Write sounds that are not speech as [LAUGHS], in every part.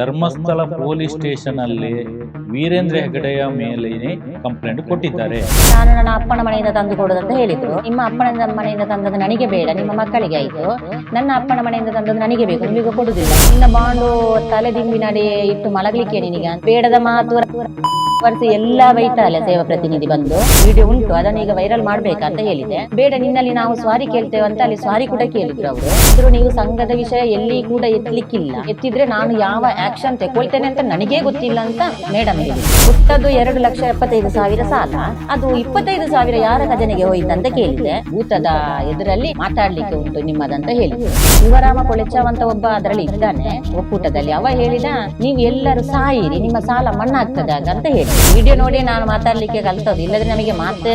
Dharmasthala police station ಅಲ್ಲಿ ವೀರೇಂದ್ರ ಹೆಗಡೆಯ ಮೇಲೆ complaint ಕೊಟ್ಟಿದ್ದಾರೆ. ನಾನು ನನ್ನ ಅಪ್ಪನ ಮನೆಯಿಂದ ತಂದು ಕೊಡೋದಂತ ಹೇಳಿದ್ರು. ನಿಮ್ಮ ಅಪ್ಪನ ಮನೆಯಿಂದ ತಂದದ್ದು ನನಗೆ ಬೇಡ ನಿಮ್ಮ ಮಕ್ಕಳಿಗೆ ಆಯ್ತು. ನನ್ನ ಅಪ್ಪನ ಮನೆಯಿಂದ ತಂದದ್ದು ನನಗೆ ಬೇಕು ನಿಮಗೆ ಕೊಡುದಿಲ್ಲ. ನಿನ್ನ ಬಾಂಡು ತಲೆದಿಂಬಿನಡಿ ಇಟ್ಟು ಮಲಗಲಿಕ್ಕೆ ನಿನಗೆ ಬೇಡದ ಮಾತು. ವರ್ಷ ಎಲ್ಲ ಬೈತಾಲೆ ಸೇವಾ ಪ್ರತಿನಿಧಿ ಬಂದು. ವಿಡಿಯೋ ಉಂಟು, ಅದನ್ನ ಈಗ ವೈರಲ್ ಮಾಡ್ಬೇಕಂತ ಹೇಳಿದೆ. ಬೇಡ, ನಿನ್ನಲ್ಲಿ ನಾವು ಸ್ವಾರಿ ಕೇಳ್ತೇವೆ ಅಂತ ಅಲ್ಲಿ ಸ್ವಾರಿ ಕೂಡ ಕೇಳಿದ್ರು ಅವರು. ಇದ್ರು ನೀವು ಸಂಘದ ವಿಷಯ ಎಲ್ಲಿ ಕೂಡ ಎತ್ತಲಿಕ್ಕಿಲ್ಲ ಎತ್ತಿದ್ರೆ ನಾನು ಯಾವ ಆಕ್ಷನ್ ತಗೊಳ್ತೇನೆ ಅಂತ ನನಗೇ ಗೊತ್ತಿಲ್ಲ ಅಂತ ಮೇಡಮ್ ಹೇಳಿ ಹುಟ್ಟದ್ದು ಎರಡು ಲಕ್ಷ ಎಪ್ಪತ್ತೈದು ಸಾವಿರ ಸಾಲ. ಅದು ಇಪ್ಪತ್ತೈದು ಸಾವಿರ ಯಾರ ಖಜನೆಗೆ ಅಂತ ಕೇಳಿದೆ. ಭೂತದ ಎದುರಲ್ಲಿ ಮಾತಾಡ್ಲಿಕ್ಕೆ ಉಂಟು ನಿಮ್ಮದಂತ ಹೇಳಿದೆ ಶಿವರಾಮ ಕೊಳೆಚಾವಂತ ಒಬ್ಬ ಅದರಲ್ಲಿ ಇದ್ದಾನೆ. ಒಕ್ಕೂಟದಲ್ಲಿ ಅವ ಹೇಳಿದ, ನೀವು ಎಲ್ಲರೂ ಸಾಯಿರಿ, ನಿಮ್ಮ ಸಾಲ ಮಣ್ಣಾಗ್ತದಾಗ ಅಂತ ಹೇಳಿ. ವಿಡಿಯೋ ನೋಡಿ ನಾನು ಮಾತಾಡ್ಲಿಕ್ಕೆ ಕಲ್ತದ್ದು. ಇಲ್ಲದ್ರೆ ನಮಗೆ ಮಾತೆ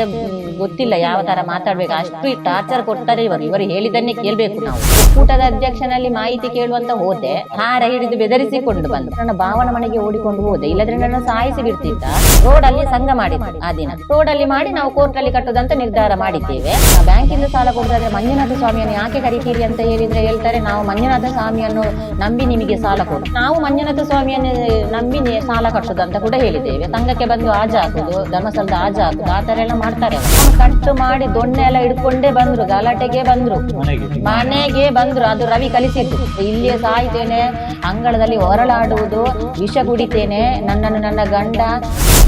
ಗೊತ್ತಿಲ್ಲ ಯಾವ ತರ ಮಾತಾಡ್ಬೇಕು. ಅಷ್ಟು ಟಾರ್ಚರ್ ಕೊಡ್ತಾರೆ ಇವರು ಇವರು ಹೇಳಿದನ್ನೇ ಕೇಳ್ಬೇಕು ನಾವು. ಒಕ್ಕೂಟದ ಅಧ್ಯಕ್ಷನಲ್ಲಿ ಮಾಹಿತಿ ಕೇಳುವಂತ ಹೋದೆ, ಹಾರ ಹಿಡಿದು ಬೆದರಿಸಿಕೊಂಡು ಬಂದು, ನನ್ನ ಭಾವನ ಮನೆಗೆ ಓಡಿಕೊಂಡು ಹೋದೆ. ಇಲ್ಲದ್ರೆ ನನ್ನ ಸಾಯಿಸಿ ಬಿಡ್ತಿದ್ದ? ರೋಡ್ ಅಲ್ಲಿ ಸಂಘ ಮಾಡಿದ್ರು ಆ ದಿನ. ರೋಡ್ ಅಲ್ಲಿ ಮಾಡಿ ನಾವು ಕೋರ್ಟ್ ಅಲ್ಲಿ ಕಟ್ಟುದಂತ ನಿರ್ಧಾರ ಮಾಡಿದ್ದೇವೆ. ಬ್ಯಾಂಕಿಂದ ಸಾಲ ಕೊಡುದಾದ್ರೆ ಮಂಜುನಾಥ ಸ್ವಾಮಿಯನ್ನು ಯಾಕೆ ಕರಿತೀರಿ ಅಂತ ಹೇಳಿದ್ರೆ ಹೇಳ್ತಾರೆ, ನಾವು ಮಂಜುನಾಥ ಸ್ವಾಮಿಯನ್ನು ನಂಬಿ ನಿಮಗೆ ಸಾಲ ಕೊಡು. ನಾವು ಮಂಜುನಾಥ ಸ್ವಾಮಿಯನ್ನು ನಂಬಿ ಸಾಲ ಕಟ್ಟುದಂತ ಕೂಡ ಹೇಳಿದ್ದೇವೆ. ಸಂಘಕ್ಕೆ ಬಂದು ಆಜ ಹಾಕುದು ಧರ್ಮಸ್ಥಳದ ಆಜ ಹಾಕುದು ಆ ತರ ಎಲ್ಲ ಮಾಡ್ತಾರೆ. ಕಟ್ಟು ಮಾಡಿ ದೊಣ್ಣೆ ಎಲ್ಲ ಇಡ್ಕೊಂಡೇ ಬಂದ್ರು ಗಲಾಟೆಗೆ ಬಂದ್ರು. ಮನೆಗೆ. ಮನೆಗೆ ಬಂದ್ರು ಅದು ರವಿ ಕಲಿಸಿದ್ದು. ಇಲ್ಲಿಯೇ ಸಾಯ್ತೇನೆ ಅಂಗಳದಲ್ಲಿ ಹೊರಳಾಡುವುದು ವಿಷ ಕುಡಿತೇನೆ ನನ್ನನ್ನು ನನ್ನ ಗಂಡ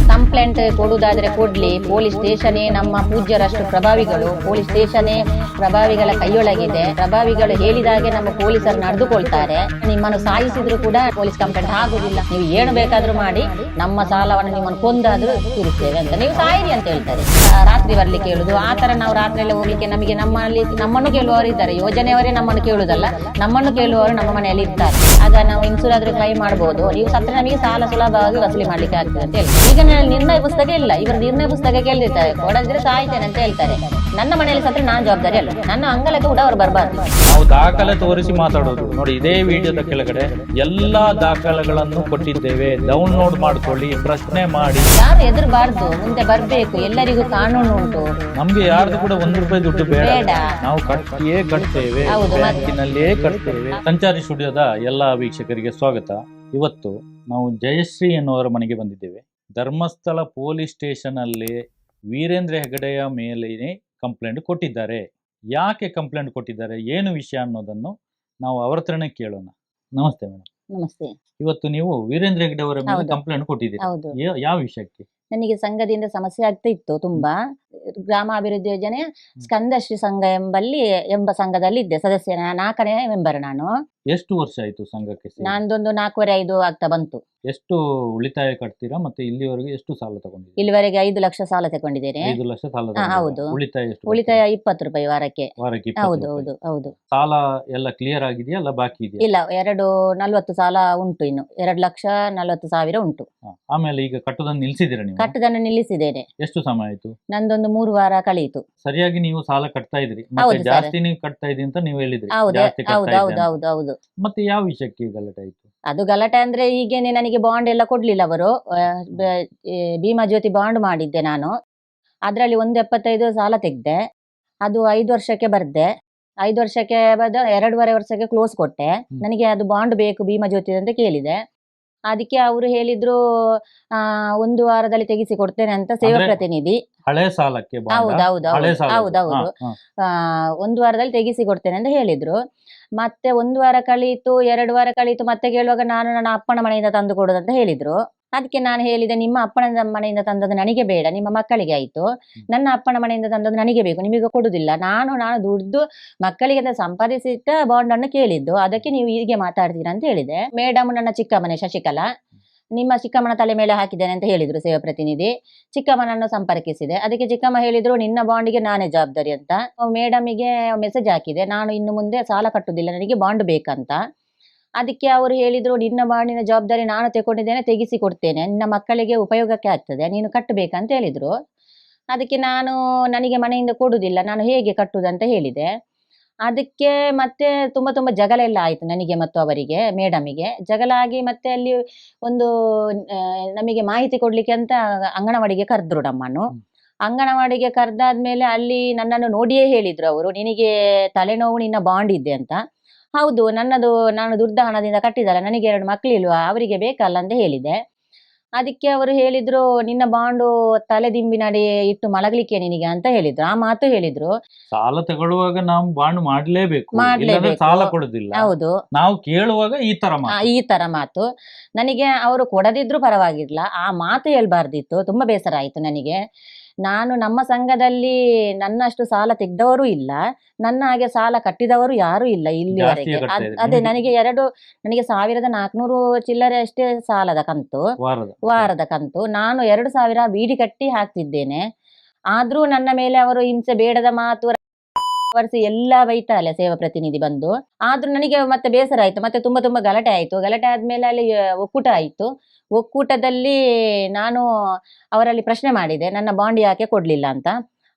ಕಂಪ್ಲೇಂಟ್ ಕೊಡುವುದಾದ್ರೆ ಕೊಡ್ಲಿ. ಪೊಲೀಸ್ ಸ್ಟೇಷನೇ ನಮ್ಮ ಪೂಜ್ಯರಷ್ಟು ಪ್ರಭಾವಿಗಳು. ಪೊಲೀಸ್ ಸ್ಟೇಷನೇ ಪ್ರಭಾವಿಗಳ ಕೈಯೊಳಗಿದೆ. ಪ್ರಭಾವಿಗಳು ಹೇಳಿದಾಗೆ ನಮ್ಮ ಪೊಲೀಸರು ನಡೆದುಕೊಳ್ತಾರೆ. ನಿಮ್ಮನ್ನು ಸಾಯಿಸಿದ್ರು ಕೂಡ ಪೊಲೀಸ್ ಕಂಪ್ಲೇಂಟ್ ಆಗುದಿಲ್ಲ ನೀವು ಏನು ಬೇಕಾದ್ರೂ ಮಾಡಿ ನಮ್ಮ ಸಾಲವನ್ನು ನಿಮ್ಮನ್ನು ಕೊಂದಾದ್ರೂ ತೀರಿಸ್ತೇವೆ ಅಂತ ನೀವು ಸಾಯಿರಿ ಅಂತ ಹೇಳ್ತಾರೆ. ರಾತ್ರಿ ಬರ್ಲಿಕ್ಕೆ ಹೇಳುದು. ಆ ತರ ನಾವು ರಾತ್ರಿ ಎಲ್ಲ ಹೋಗ್ಲಿಕ್ಕೆ ನಮಗೆ ನಮ್ಮಲ್ಲಿ ನಮ್ಮನ್ನು ಕೇಳುವವರು ಇದ್ದಾರೆ ಯೋಜನೆಯವರೇ ನಮ್ಮನ್ನು ಕೇಳುವುದಲ್ಲ. ನಮ್ಮನ್ನು ಕೇಳುವವರು ನಮ್ಮ ಮನೆಯಲ್ಲಿ ಇರ್ತಾರೆ. ಆಗ ನಾವು ಇನ್ಸೂರ್ ಆದ್ರೆ ಕ್ಲೈಮ್ ಮಾಡಬಹುದು ನೀವು ಸತ್ರ ನಮಗೆ ಸಾಲ ಸುಲಭವಾಗಿ ವಸೂಲಿ ಮಾಡ್ಲಿಕ್ಕೆ ಆಗ್ತದೆ ಅಂತ ಹೇಳಿ ಈಗ ನಿರ್ಣಯ ಪುಸ್ತಕ ಇಲ್ಲ. ಇವರು ನಿರ್ಣಯ ಪುಸ್ತಕ ಕೇಳಿರ್ತಾರೆ ಕೊಡದಿದ್ರೆ ಸಾಯ್ತೇನೆ ಅಂತ ಹೇಳ್ತಾರೆ. ನನ್ನ ಮನೆಯಲ್ಲಿ ಸತ್ರ ನಾನು ಜವಾಬ್ದಾರಿ ಅಲ್ಲ. ನನ್ನ ಅಂಗಲಕ್ಕೆ ಕೂಡ ಅವ್ರು ಬರಬಾರ್ದು. ನಾವು ದಾಖಲೆ ತೋರಿಸಿ ಮಾತಾಡೋದು. ನೋಡಿ ಇದೇ ವಿಡಿಯೋದ ಕೆಳಗಡೆ ಎಲ್ಲಾ ದಾಖಲೆಗಳನ್ನು ಕೊಟ್ಟಿದ್ದೇವೆ. ಡೌನ್ಲೋಡ್ ಮಾಡ್ಕೊಳ್ಳಿ ಪ್ರಶ್ನೆ ಮಾಡಿ. ಯಾರು ಎದುರಬಾರ್ದು. ಮುಂದೆ ಬರ್ಬೇಕು. ಎಲ್ಲರಿಗೂ ಕಾನೂನು ಉಂಟು. ನಮ್ಗೆ ಯಾರ್ದು ಕೂಡ ಒಂದು ರೂಪಾಯಿ ದುಡ್ಡು ಬೇಡ. ಬೇಡ. ನಾವು ಕಟ್ಟಿಯೇ ಕಟ್ತೇವೆ. ಹೌದು, ಮತ್ತೆ? ಬ್ಯಾಂಕಿನಲ್ಲಿಯೇ ಕಟ್ತೇವೆ. ಸಂಚಾರಿ ಸ್ಟುಡಿಯೋದ ಎಲ್ಲಾ ವೀಕ್ಷಕರಿಗೆ ಸ್ವಾಗತ. ಇವತ್ತು ನಾವು ಜಯಶ್ರೀ ಎನ್ನುವರ ಮನೆಗೆ ಬಂದಿದ್ದೇವೆ. ಧರ್ಮಸ್ಥಳ ಪೊಲೀಸ್ ಸ್ಟೇಷನ್ ಅಲ್ಲಿ ವೀರೇಂದ್ರ ಹೆಗಡೆಯ ಮೇಲೆ ಕಂಪ್ಲೇಂಟ್ ಕೊಟ್ಟಿದ್ದಾರೆ. ಯಾಕೆ ಕಂಪ್ಲೇಂಟ್ ಕೊಟ್ಟಿದ್ದಾರೆ ಏನು ವಿಷಯ ಅನ್ನೋದನ್ನು ನಾವು ಅವರ ಹತ್ರನೇ ಕೇಳೋಣ. ನಮಸ್ತೆ ಮೇಡಮ್ ನಮಸ್ತೆ. ಇವತ್ತು ನೀವು ವೀರೇಂದ್ರ ಹೆಗಡೆ ಅವರ ಮೇಲೆ ಹೌದು. ಕಂಪ್ಲೇಂಟ್ ಕೊಟ್ಟಿದ್ದೀರಿ. ಹೌದು. ಯಾ- ಯಾವ ವಿಷಯಕ್ಕೆ? ನನಗೆ ಸಂಘದಿಂದ ಸಮಸ್ಯೆ ಆಗ್ತಾ ಇತ್ತು ತುಂಬಾ. ಗ್ರಾಮಾಭಿವೃದ್ಧಿ ಯೋಜನೆ ಸ್ಕಂದಶ್ರೀ ಸಂಘ ಎಂಬಲ್ಲಿ ಎಂಬ ಸಂಘದಲ್ಲಿ ಇದ್ದೆ ಸದಸ್ಯ ನಾಲ್ಕನೇ ಮೆಂಬರ್ ನಾನು. ಎಷ್ಟು ವರ್ಷ ಆಯ್ತು ಸಂಘಕ್ಕೆ ಸೇರಿ? ನಂದೊಂದು ನಾಲ್ಕೂವರೆ ಐದು ಆಗ್ತಾ ಬಂತು ಎಷ್ಟು ಉಳಿತಾಯ ಕಟ್ತೀರಾ ಮತ್ತೆ ಇಲ್ಲಿವರೆಗೆ ಎಷ್ಟು ಸಾಲ ತಗೊಂಡಿದ್ದೀರಾ? ಇಲ್ಲಿವರೆಗೆ ಐದು ಲಕ್ಷ ಸಾಲ ತಗೊಂಡಿದ್ದೇನೆ. ಐದು ಲಕ್ಷ ಸಾಲ ಹಾ, ತಗೊಂಡಿದ್ದೀರಾ? ಹೌದು. ಉಳಿತಾಯ ಎಷ್ಟು ಉಳಿತಾಯ ಇಪ್ಪತ್ತು ರೂಪಾಯಿ ವಾರಕ್ಕೆ. ವಾರಕ್ಕೆ ಇಪ್ಪತ್ತು ಹೌದು ರೂಪಾಯಿ. ಹೌದು ಹೌದು. ಸಾಲ ಎಲ್ಲ ಕ್ಲಿಯರ್ ಆಗಿದೆಯಾ ಅಲ್ಲ ಬಾಕಿ ಇದೆಯಾ? ಇಲ್ಲ ಎರಡು ನಲ್ವತ್ತು ಸಾಲ ಉಂಟು ಇನ್ನು. ಎರಡು ಲಕ್ಷ ನಲ್ವತ್ತು ಸಾವಿರ ಉಂಟು. ಹಾ. ಆಮೇಲೆ ಈಗ ಕಟ್ಟೋದನ್ನು ನಿಲ್ಸಿದ್ದೀರಾ ನೀವು? ಕಟ್ಟುದನ್ನು ನಿಲ್ಲಿಸಿದ್ದೇನೆ. ಎಷ್ಟು ಸಮಯ ಆಯ್ತು? ನಂದೊಂದು ಮೂರು ವಾರ ಕಳೆಯಿತು. ಸರಿಯಾಗಿ ನೀವು ಸಾಲ ಕಟ್ತಾ ಇದ್ರಿ ಮತ್ತೆ. ಜಾಸ್ತಿ ನೀವು ಕಟ್ತಾ ಇದ್ರಿ ಅಂತ ನೀವು ಹೇಳಿದ್ರಿ. ಹೌದು ಜಾಸ್ತಿ ಹೌದು ಹೌದು ಇದ್ದೆ ಅಂತ. ಹೌದು ಹೌದು. ಮತ್ತೆ ಯಾವ ವಿಷಯಕ್ಕೆ ಗಲಾಟೆ ಆಯ್ತು? ಅದು ಗಲಾಟೆ ಅಂದ್ರೆ ಈಗೇನೆ ನನಗೆ ಬಾಂಡ್ ಎಲ್ಲ ಕೊಡ್ಲಿಲ್ಲ ಅವರು. ಭೀಮಾ ಜ್ಯೋತಿ ಬಾಂಡ್ ಮಾಡಿದ್ದೆ ನಾನು. ಅದರಲ್ಲಿ ಒಂದು ಎಪ್ಪತ್ತೈದು ಸಾಲ ತೆಗ್ದೆ. ಅದು ಐದು ವರ್ಷಕ್ಕೆ ಬರ್ದೆ. ಐದು ವರ್ಷಕ್ಕೆ ಬದ ಎರಡೂವರೆ ವರ್ಷಕ್ಕೆ ಕ್ಲೋಸ್ ಕೊಟ್ಟೆ. ನನಗೆ ಅದು ಬಾಂಡ್ ಬೇಕು ಭೀಮಾ ಜ್ಯೋತಿ ಅಂತ ಕೇಳಿದೆ. ಅದಕ್ಕೆ ಅವರು ಹೇಳಿದ್ರು ಆ ಒಂದು ವಾರದಲ್ಲಿ ತೆಗಿಸಿ ಕೊಡ್ತೇನೆ ಅಂತ ಸೇವಾ ಪ್ರತಿನಿಧಿ. ಹಳೆ ಸಾಲಕ್ಕೆ ಹೌದೌದು ಹೌದು, ಹೌದು, ಹಳೆ ಸಾಲ ಹೌದು, ಹೌದು. ಒಂದು ವಾರದಲ್ಲಿ ತೆಗಿಸಿ ಕೊಡ್ತೇನೆ ಅಂತ ಹೇಳಿದ್ರು. ಮತ್ತೆ ಒಂದು ವಾರ ಕಳೀತು ಎರಡು ವಾರ ಕಳೀತು ಮತ್ತೆ ಕೇಳುವಾಗ ನಾನು ನನ್ನ ಅಪ್ಪನ ಮನೆಯಿಂದ ತಂದು ಕೊಡುದಂತ ಹೇಳಿದ್ರು. ಅದಕ್ಕೆ ನಾನು ಹೇಳಿದೆ ನಿಮ್ಮ ಅಪ್ಪನ ಮನೆಯಿಂದ ತಂದದ್ದು ನನಗೆ ಬೇಡ ನಿಮ್ಮ ಮಕ್ಕಳಿಗೆ ಆಯ್ತು. ನನ್ನ ಅಪ್ಪನ ಮನೆಯಿಂದ ತಂದದ್ದು ನನಗೆ ಬೇಕು ನಿಮಗೆ ಕೊಡುದಿಲ್ಲ. ನಾನು ನಾನು ದುಡ್ದು ಮಕ್ಕಳಿಗೆ ಸಂಪಾದಿಸಿಟ್ಟ ಬಾಂಡ್ ಅನ್ನು ಕೇಳಿದ್ದು. ಅದಕ್ಕೆ ನೀವು ಹೀಗೆ ಮಾತಾಡ್ತೀರಾ ಅಂತ ಹೇಳಿದೆ. ಮೇಡಮ್ ನನ್ನ ಚಿಕ್ಕಮ್ಮನೆ ಶಶಿಕಲಾ. ನಿಮ್ಮ ಚಿಕ್ಕಮ್ಮನ ತಲೆ ಮೇಲೆ ಹಾಕಿದ್ದೇನೆ ಅಂತ ಹೇಳಿದ್ರು ಸೇವಾ ಪ್ರತಿನಿಧಿ. ಚಿಕ್ಕಮ್ಮನನ್ನು ಸಂಪರ್ಕಿಸಿದೆ. ಅದಕ್ಕೆ ಚಿಕ್ಕಮ್ಮ ಹೇಳಿದ್ರು, ನಿನ್ನ ಬಾಂಡಿಗೆ ನಾನೇ ಜವಾಬ್ದಾರಿ ಅಂತ. ಮೇಡಮಿಗೆ ಮೆಸೇಜ್ ಹಾಕಿದೆ, ನಾನು ಇನ್ನು ಮುಂದೆ ಸಾಲ ಕಟ್ಟುವುದಿಲ್ಲ, ನನಗೆ ಬಾಂಡ್ ಬೇಕಂತ. ಅದಕ್ಕೆ ಅವರು ಹೇಳಿದ್ರು, ನಿನ್ನ ಬಾಂಡಿನ ಜವಾಬ್ದಾರಿ ನಾನು ತಗೊಂಡಿದ್ದೇನೆ ತೆಗಿಸಿ ಕೊಡ್ತೇನೆ ನಿನ್ನ ಮಕ್ಕಳಿಗೆ ಉಪಯೋಗಕ್ಕೆ ಆಗ್ತದೆ, ನೀನು ಕಟ್ಟಬೇಕಂತ ಹೇಳಿದರು. ಅದಕ್ಕೆ ನಾನು, ನನಗೆ ಮನೆಯಿಂದ ಕೊಡುವುದಿಲ್ಲ, ನಾನು ಹೇಗೆ ಕಟ್ಟುವುದಂತ ಹೇಳಿದೆ. ಅದಕ್ಕೆ ಮತ್ತೆ ತುಂಬಾ ತುಂಬಾ ಜಗಳ ಎಲ್ಲ ಆಯ್ತು ನನಗೆ ಮತ್ತು ಅವರಿಗೆ ಮೇಡಮಿಗೆ. ಜಗಳ ಆಗಿ ಮತ್ತೆ ಅಲ್ಲಿ ಒಂದು ನಮಗೆ ಮಾಹಿತಿ ಕೊಡ್ಲಿಕ್ಕೆ ಅಂತ ಅಂಗನವಾಡಿಗೆ ಕರೆದ್ರು ನಮ್ಮನ್ನು. ಅಂಗನವಾಡಿಗೆ ಕರೆದಾದ್ಮೇಲೆ ಅಲ್ಲಿ ನನ್ನನ್ನು ನೋಡಿಯೇ ಹೇಳಿದ್ರು ಅವರು ನಿನಗೆ ತಲೆನೋವು ನಿನ್ನ ಬಾಂಡ್ ಇದೆ ಅಂತ. ಹೌದು ನನ್ನದು ನಾನು ದುರ್ದ ಹಣದಿಂದ ಕಟ್ಟಿದಲ್ಲ ನನಗೆ ಎರಡು ಮಕ್ಕಳಿಲ್ವಾ ಅವರಿಗೆ ಬೇಕಲ್ಲ ಅಂತ ಹೇಳಿದೆ ಅದಕ್ಕೆ ಅವರು ಹೇಳಿದ್ರು ನಿನ್ನ ಬಾಂಡು ತಲೆದಿಂಬಿನಡಿ ಇಟ್ಟು ಮಲಗಲಿಕ್ಕೆ ನಿನಗೆ ಅಂತ ಹೇಳಿದ್ರು. ಆ ಮಾತು ಹೇಳಿದ್ರು. ಸಾಲ ತಗೊಳ್ಳುವಾಗ ನಾವು ಬಾಂಡ್ ಮಾಡ್ಲೇಬೇಕು. ಸಾಲ ಕೊಡುದಿಲ್ಲ. ಹೌದು. ನಾವು ಕೇಳುವಾಗ ಈ ತರ ಆ, ಮಾತು. ಈ ತರ ಮಾತು. ನನಗೆ ಅವರು ಕೊಡದಿದ್ರು ಪರವಾಗಿಲ್ಲ. ಆ ಮಾತು ಹೇಳ್ಬಾರ್ದಿತ್ತು. ತುಂಬಾ ಬೇಸರ ಆಯ್ತು ನನಗೆ. ನಾನು ನಮ್ಮ ಸಂಘದಲ್ಲಿ ನನ್ನಷ್ಟು ಸಾಲ ತೆಗೆದವರು ಇಲ್ಲ. ನನ್ನ ಹಾಗೆ ಸಾಲ ಕಟ್ಟಿದವರು ಯಾರು ಇಲ್ಲ ಇಲ್ಲಿವರೆಗೆ. ಕಟ್ತಾ ಇದ್ದೀರಿ. ಅದೇ ನನಗೆ ಎರಡು ನನಗೆ ಸಾವಿರದ ನಾಲ್ಕುನೂರು ಚಿಲ್ಲರೆ ಅಷ್ಟೇ ಸಾಲದ ಕಂತು. ವಾರದ. ವಾರದ ಕಂತು. ನಾನು ಎರಡು ಸಾವಿರ ಬೀಡಿ ಕಟ್ಟಿ ಹಾಕ್ತಿದ್ದೇನೆ. ಆದ್ರೂ ನನ್ನ ಮೇಲೆ ಅವರು ಹಿಂಸೆ ಬೇಡದ ಮಾತು ವರ್ಷ ಎಲ್ಲ ಬೈತಾಳೆ ಸೇವಾ ಪ್ರತಿನಿಧಿ ಬಂದು. ಆದ್ರೂ ನನಗೆ ಮತ್ತೆ ಬೇಸರ ಆಯ್ತು, ಮತ್ತೆ ತುಂಬಾ ತುಂಬಾ ಗಲಾಟೆ ಆಯ್ತು. ಗಲಾಟೆ ಆದ್ಮೇಲೆ ಅಲ್ಲಿ ಒಕ್ಕೂಟ ಆಯ್ತು. ಒಕ್ಕೂಟದಲ್ಲಿ ನಾನು ಅವರಲ್ಲಿ ಪ್ರಶ್ನೆ ಮಾಡಿದೆ, ನನ್ನ ಬಾಂಡ್ ಯಾಕೆ ಕೊಡ್ಲಿಲ್ಲ ಅಂತ.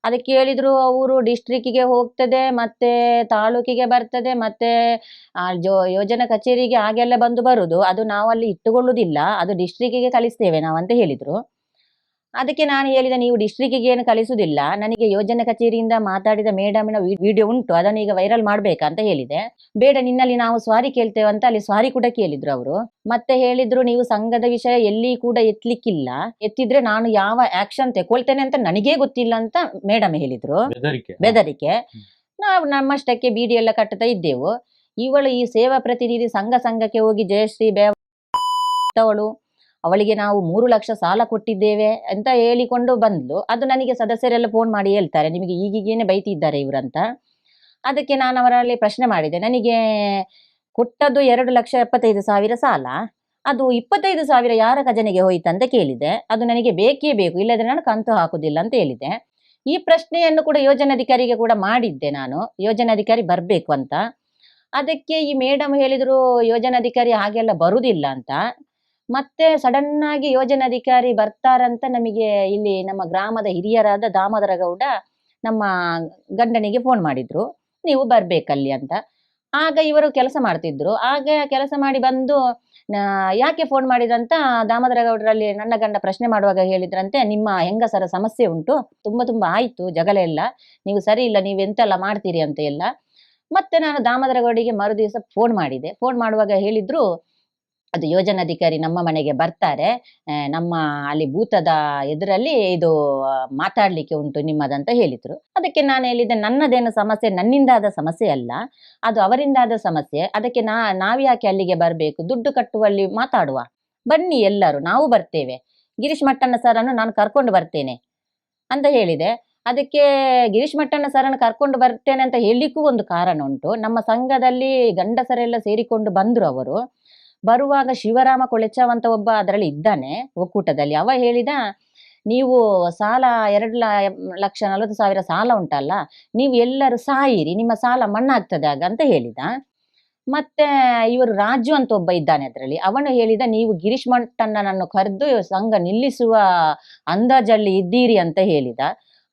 ಅದಕ್ಕೆ ಹೇಳಿದ್ರು, ಅವರು ಡಿಸ್ಟ್ರಿಕ್ಕಿಗೆ ಹೋಗ್ತದೆ, ಮತ್ತೆ ತಾಲೂಕಿಗೆ ಬರ್ತದೆ, ಮತ್ತೆ ಜೋ, ಯೋಜನಾ ಕಚೇರಿಗೆ ಹಾಗೆಲ್ಲ ಬಂದು ಬರುದು. ಅದು ನಾವು ಅಲ್ಲಿ ಇಟ್ಟುಕೊಳ್ಳುವುದಿಲ್ಲ ಅದು ಡಿಸ್ಟ್ರಿಕ್ಕಿಗೆ ಕಳಿಸ್ತೇವೆ ನಾವು ಅಂತ ಹೇಳಿದ್ರು. ಅದಕ್ಕೆ ನಾನು ಹೇಳಿದ ನೀವು ಡಿಸ್ಟ್ರಿಕ್ಕಿಗೆ ಏನು ಕಳಿಸುವುದಿಲ್ಲ ನನಗೆ ಯೋಜನೆ ಕಚೇರಿಯಿಂದ ಮಾತಾಡಿದ ಮೇಡಮಿನ ವಿಡಿಯೋ ಉಂಟು. ಅದನ್ನು ಈಗ ವೈರಲ್ ಮಾಡಬೇಕಾ ಅಂತ ಹೇಳಿದೆ. ಬೇಡ ನಿನ್ನಲ್ಲಿ ನಾವು ಸ್ವಾರಿ ಕೇಳ್ತೇವೆ ಅಂತ ಅಲ್ಲಿ ಸ್ವಾರಿ ಕೂಡ ಕೇಳಿದ್ರು ಅವರು. ಮತ್ತೆ ಹೇಳಿದ್ರು ನೀವು ಸಂಘದ ವಿಷಯ ಎಲ್ಲಿ ಕೂಡ ಎತ್ತಲಿಕ್ಕಿಲ್ಲ ಎತ್ತಿದ್ರೆ ನಾನು ಯಾವ ಆಕ್ಷನ್ ತಗೊಳ್ತೇನೆ ಅಂತ ನನಗೆ ಗೊತ್ತಿಲ್ಲ ಅಂತ ಮೇಡಮ್ ಹೇಳಿದ್ರು. ಬೆದರಿಕೆ. ಬೆದರಿಕೆ. ನಾವು ನಮ್ಮಷ್ಟಕ್ಕೆ ಬೀಡಿ ಎಲ್ಲ ಕಟ್ಟುತ್ತಾ ಇದ್ದೆವು. ಇವಳು ಈ ಸೇವಾ ಪ್ರತಿನಿಧಿ ಸಂಘ ಸಂಘಕ್ಕೆ ಹೋಗಿ ಜಯಶ್ರೀ ಬೇವಳು ಅವಳಿಗೆ ನಾವು ಮೂರು ಲಕ್ಷ ಸಾಲ ಕೊಟ್ಟಿದ್ದೇವೆ ಅಂತ ಹೇಳಿಕೊಂಡು ಬಂದ್ಲು. ಅದು ನನಗೆ ಸದಸ್ಯರೆಲ್ಲ ಫೋನ್ ಮಾಡಿ ಹೇಳ್ತಾರೆ, ನಿಮಗೆ ಈಗೀಗೇನೆ ಬೈತಿದ್ದಾರೆ ಇವರಂತ. ಅದಕ್ಕೆ ನಾನು ಅವರಲ್ಲಿ ಪ್ರಶ್ನೆ ಮಾಡಿದೆ, ನನಗೆ ಕೊಟ್ಟದ್ದು ಎರಡು ಲಕ್ಷ ಎಪ್ಪತ್ತೈದು ಸಾವಿರ ಸಾಲ. ಅದು ಇಪ್ಪತ್ತೈದು ಸಾವಿರ ಯಾರ ಖಜನೆಗೆ ಹೋಯ್ತು ಅಂತ ಕೇಳಿದೆ. ಅದು ನನಗೆ ಬೇಕೇ ಬೇಕು, ಇಲ್ಲದ್ರೆ ನಾನು ಕಂತು ಹಾಕುದಿಲ್ಲ ಅಂತ ಹೇಳಿದೆ. ಈ ಪ್ರಶ್ನೆಯನ್ನು ಕೂಡ ಯೋಜನಾಧಿಕಾರಿಗೆ ಕೂಡ ಮಾಡಿದ್ದೆ ನಾನು. ಯೋಜನಾಧಿಕಾರಿ ಬರಬೇಕು ಅಂತ. ಅದಕ್ಕೆ ಈ ಮೇಡಮ್ ಹೇಳಿದ್ರು, ಯೋಜನಾಧಿಕಾರಿ ಹಾಗೆಲ್ಲ ಬರುವುದಿಲ್ಲ ಅಂತ. ಮತ್ತೆ ಸಡನ್ ಆಗಿ ಯೋಜನಾಧಿಕಾರಿ ಬರ್ತಾರಂತ ನಮಗೆ ಇಲ್ಲಿ ನಮ್ಮ ಗ್ರಾಮದ ಹಿರಿಯರಾದ ದಾಮೋದರ ಗೌಡ ನಮ್ಮ ಗಂಡನಿಗೆ ಫೋನ್ ಮಾಡಿದ್ರು. ನೀವು ಬರ್ಬೇಕಲ್ಲಿ ಅಂತ. ಆಗ ಇವರು ಕೆಲಸ ಮಾಡ್ತಿದ್ರು. ಆಗ ಕೆಲಸ ಮಾಡಿ ಬಂದು ಯಾಕೆ ಫೋನ್ ಮಾಡಿದಂತ ದಾಮೋದರ ಗೌಡರಲ್ಲಿ ನನ್ನ ಗಂಡ ಪ್ರಶ್ನೆ ಮಾಡುವಾಗ ಹೇಳಿದ್ರಂತೆ, ನಿಮ್ಮ ಹೆಂಗಸರ ಸಮಸ್ಯೆ ಉಂಟು. ತುಂಬಾ ತುಂಬಾ ಆಯ್ತು, ಜಗಳ ಎಲ್ಲ. ನೀವು ಸರಿ ಇಲ್ಲ, ನೀವು ಎಂತೆಲ್ಲ ಮಾಡ್ತೀರಿ ಅಂತ ಎಲ್ಲ. ಮತ್ತೆ ನಾನು ದಾಮೋದರ ಗೌಡಿಗೆ ಮರು ದಿವಸ ಫೋನ್ ಮಾಡಿದೆ. ಫೋನ್ ಮಾಡುವಾಗ ಹೇಳಿದ್ರು ಅದು ಯೋಜನಾಧಿಕಾರಿ ನಮ್ಮ ಮನೆಗೆ ಬರ್ತಾರೆ. ನಮ್ಮ ಅಲ್ಲಿ ಭೂತದ ಎದುರಲ್ಲಿ ಇದು ಮಾತಾಡಲಿಕ್ಕೆ ಉಂಟು ನಿಮ್ಮದಂತ ಹೇಳಿದ್ರು. ಅದಕ್ಕೆ ನಾನು ಹೇಳಿದ್ದೆ, ನನ್ನದೇನು ಸಮಸ್ಯೆ, ನನ್ನಿಂದಾದ ಸಮಸ್ಯೆ ಅಲ್ಲ. ಅದು ಅವರಿಂದಾದ ಸಮಸ್ಯೆ. ಅದಕ್ಕೆ ನಾ ನಾವ್ಯಾಕೆ ಅಲ್ಲಿಗೆ ಬರಬೇಕು? ದುಡ್ಡು ಕಟ್ಟುವಲ್ಲಿ ಮಾತಾಡುವ. ಬನ್ನಿ ಎಲ್ಲರೂ, ನಾವು ಬರ್ತೇವೆ. ಗಿರೀಶ್ ಮಟ್ಟಣ್ಣ ಸರನ್ನು ನಾನು ಕರ್ಕೊಂಡು ಬರ್ತೇನೆ ಅಂತ ಹೇಳಿದೆ. ಅದಕ್ಕೆ ಗಿರೀಶ್ ಮಟ್ಟಣ್ಣ ಸರನ್ನು ಕರ್ಕೊಂಡು ಬರ್ತೇನೆ ಅಂತ ಹೇಳಲಿಕ್ಕೂ ಒಂದು ಕಾರಣ ಉಂಟು. ನಮ್ಮ ಸಂಘದಲ್ಲಿ ಗಂಡಸರೆಲ್ಲ ಸೇರಿಕೊಂಡು ಬಂದ್ರು ಅವರು. ಬರುವಾಗ ಶಿವರಾಮ ಕೊಳೆಚವ್ ಅಂತ ಒಬ್ಬ ಅದರಲ್ಲಿ ಇದ್ದಾನೆ ಒಕ್ಕೂಟದಲ್ಲಿ. ಅವ ಹೇಳಿದ, ನೀವು ಸಾಲ ಎರಡು ಲಕ್ಷ ನಲವತ್ತು ಸಾವಿರ ಸಾಲ ಉಂಟಲ್ಲ, ನೀವು ಎಲ್ಲರೂ ಸಾಯಿರಿ, ನಿಮ್ಮ ಸಾಲ ಮಣ್ಣಾಗ್ತದೆ ಆಗ, ಅಂತ ಹೇಳಿದ. ಮತ್ತೆ ಇವರು ರಾಜು ಅಂತ ಒಬ್ಬ ಇದ್ದಾನೆ ಅದರಲ್ಲಿ. ಅವನು ಹೇಳಿದ, ನೀವು ಗಿರೀಶ್ ಮಟ್ಟಣ್ಣನನ್ನು ಕರೆದು ಸಂಘ ನಿಲ್ಲಿಸುವ ಅಂದಾಜಲ್ಲಿ ಇದ್ದೀರಿ, ಅಂತ ಹೇಳಿದ.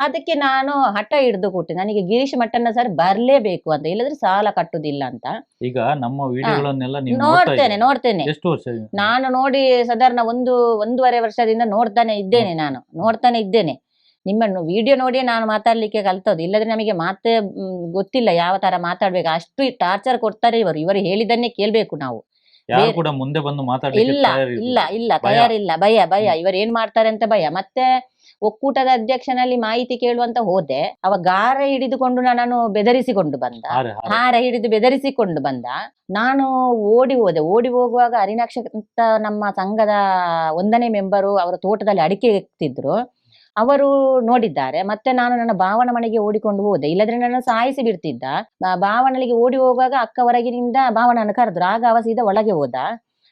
ಅದಕ್ಕೆ ನಾನು ಹಠ ಹಿಡಿದು ಕೊಟ್ಟೆ. ನನಗೆ ಗಿರೀಶ್ ಮಠನ ಸರ್ ಬರ್ಲೇಬೇಕು ಅಂತ. ಇಲ್ಲದ್ರೆ ಸಾಲ ಕಟ್ಟುದಿಲ್ಲ ಅಂತ. ಈಗ ನಮ್ಮ ವಿಡಿಯೋಗಳನ್ನೆಲ್ಲ ನೀವು ನೋಡ್ತಾ ನೋಡ್ತೇನೆ ಇದ್ದೀರಾ? ನೋಡ್ತೇನೆ. ಎಷ್ಟು ವರ್ಷ ನಾನು ನೋಡಿ ಸಾಧಾರಣ ಒಂದು ಒಂದೂವರೆ ವರ್ಷದಿಂದ ನೋಡ್ತಾನೆ ಇದ್ದೇನೆ ನಾನು. ನೋಡ್ತಾನೆ ಇದ್ದೇನೆ. ನಿಮ್ಮನ್ನು ವಿಡಿಯೋ ನೋಡಿಯೇ ನಾನು ಮಾತಾಡ್ಲಿಕ್ಕೆ ಕಲ್ತದ್ದು. ಇಲ್ಲದ್ರೆ ನಮಗೆ ಮಾತೇ ಮ್, ಗೊತ್ತಿಲ್ಲ ಯಾವ ತರ ಮಾತಾಡ್ಬೇಕು. ಅಷ್ಟು ಟಾರ್ಚರ್ ಕೊಡ್ತಾರೆ ಇವರು. ಇವರು ಹೇಳಿದನ್ನೇ ಕೇಳ್ಬೇಕು ನಾವು. ಯಾರು ಬೇರೆ- ಕೂಡ ಮುಂದೆ ಬಂದು ಮಾತಾಡ್ಲಿಕ್ಕೆ ಇಲ್ಲ ತಯಾರಿಲ್ಲ. ಇಲ್ಲ ಇಲ್ಲ ಭಯ. ತಯಾರಿಲ್ಲ. ಭಯ ಭಯ. ಇವರು ಏನ್ ಮಾಡ್ತಾರೆ ಅಂತ ಭಯ. ಮತ್ತೆ ಒಕ್ಕೂಟದ ಅಧ್ಯಕ್ಷನಲ್ಲಿ ಮಾಹಿತಿ ಕೇಳುವಂತ ಹೋದೆ. ಅವ ಗಾರ ಹಿಡಿದುಕೊಂಡು ನಾನು ಬೆದರಿಸಿಕೊಂಡು ಬಂದ. ಹಾರೆ, ಹಿಡಿದು ಬೆದರಿಸಿಕೊಂಡು ಬಂದ. ನಾನು ಓಡಿ ಹೋದೆ. ಓಡಿ ಹೋಗುವಾಗ ಹರಿನಾಕ್ಷ ಅಂತ ನಮ್ಮ ಸಂಘದ ಒಂದನೇ ಮೆಂಬರು ಅವರ ತೋಟದಲ್ಲಿ ಅಡಿಕೆ ಎತ್ತಿದ್ರು. ಅವರು ನೋಡಿದ್ದಾರೆ. ಮತ್ತೆ ನಾನು ನನ್ನ ಭಾವನ ಮನೆಗೆ ಓಡಿಕೊಂಡು ಹೋದೆ. ಇಲ್ಲದ್ರೆ ನನ್ನ ಸಾಯಿಸಿ ಬಿಡ್ತಿದ್ದ. ಭಾವನಲ್ಲಿಗೆ ಓಡಿ ಹೋಗುವಾಗ ಅಕ್ಕ ಹೊರಗಿನಿಂದ ಭಾವನನ್ನು ಕರೆದ್ರು. ಆಗ ಅವ ಸೀದಾ ಒಳಗೆ ಹೋದ.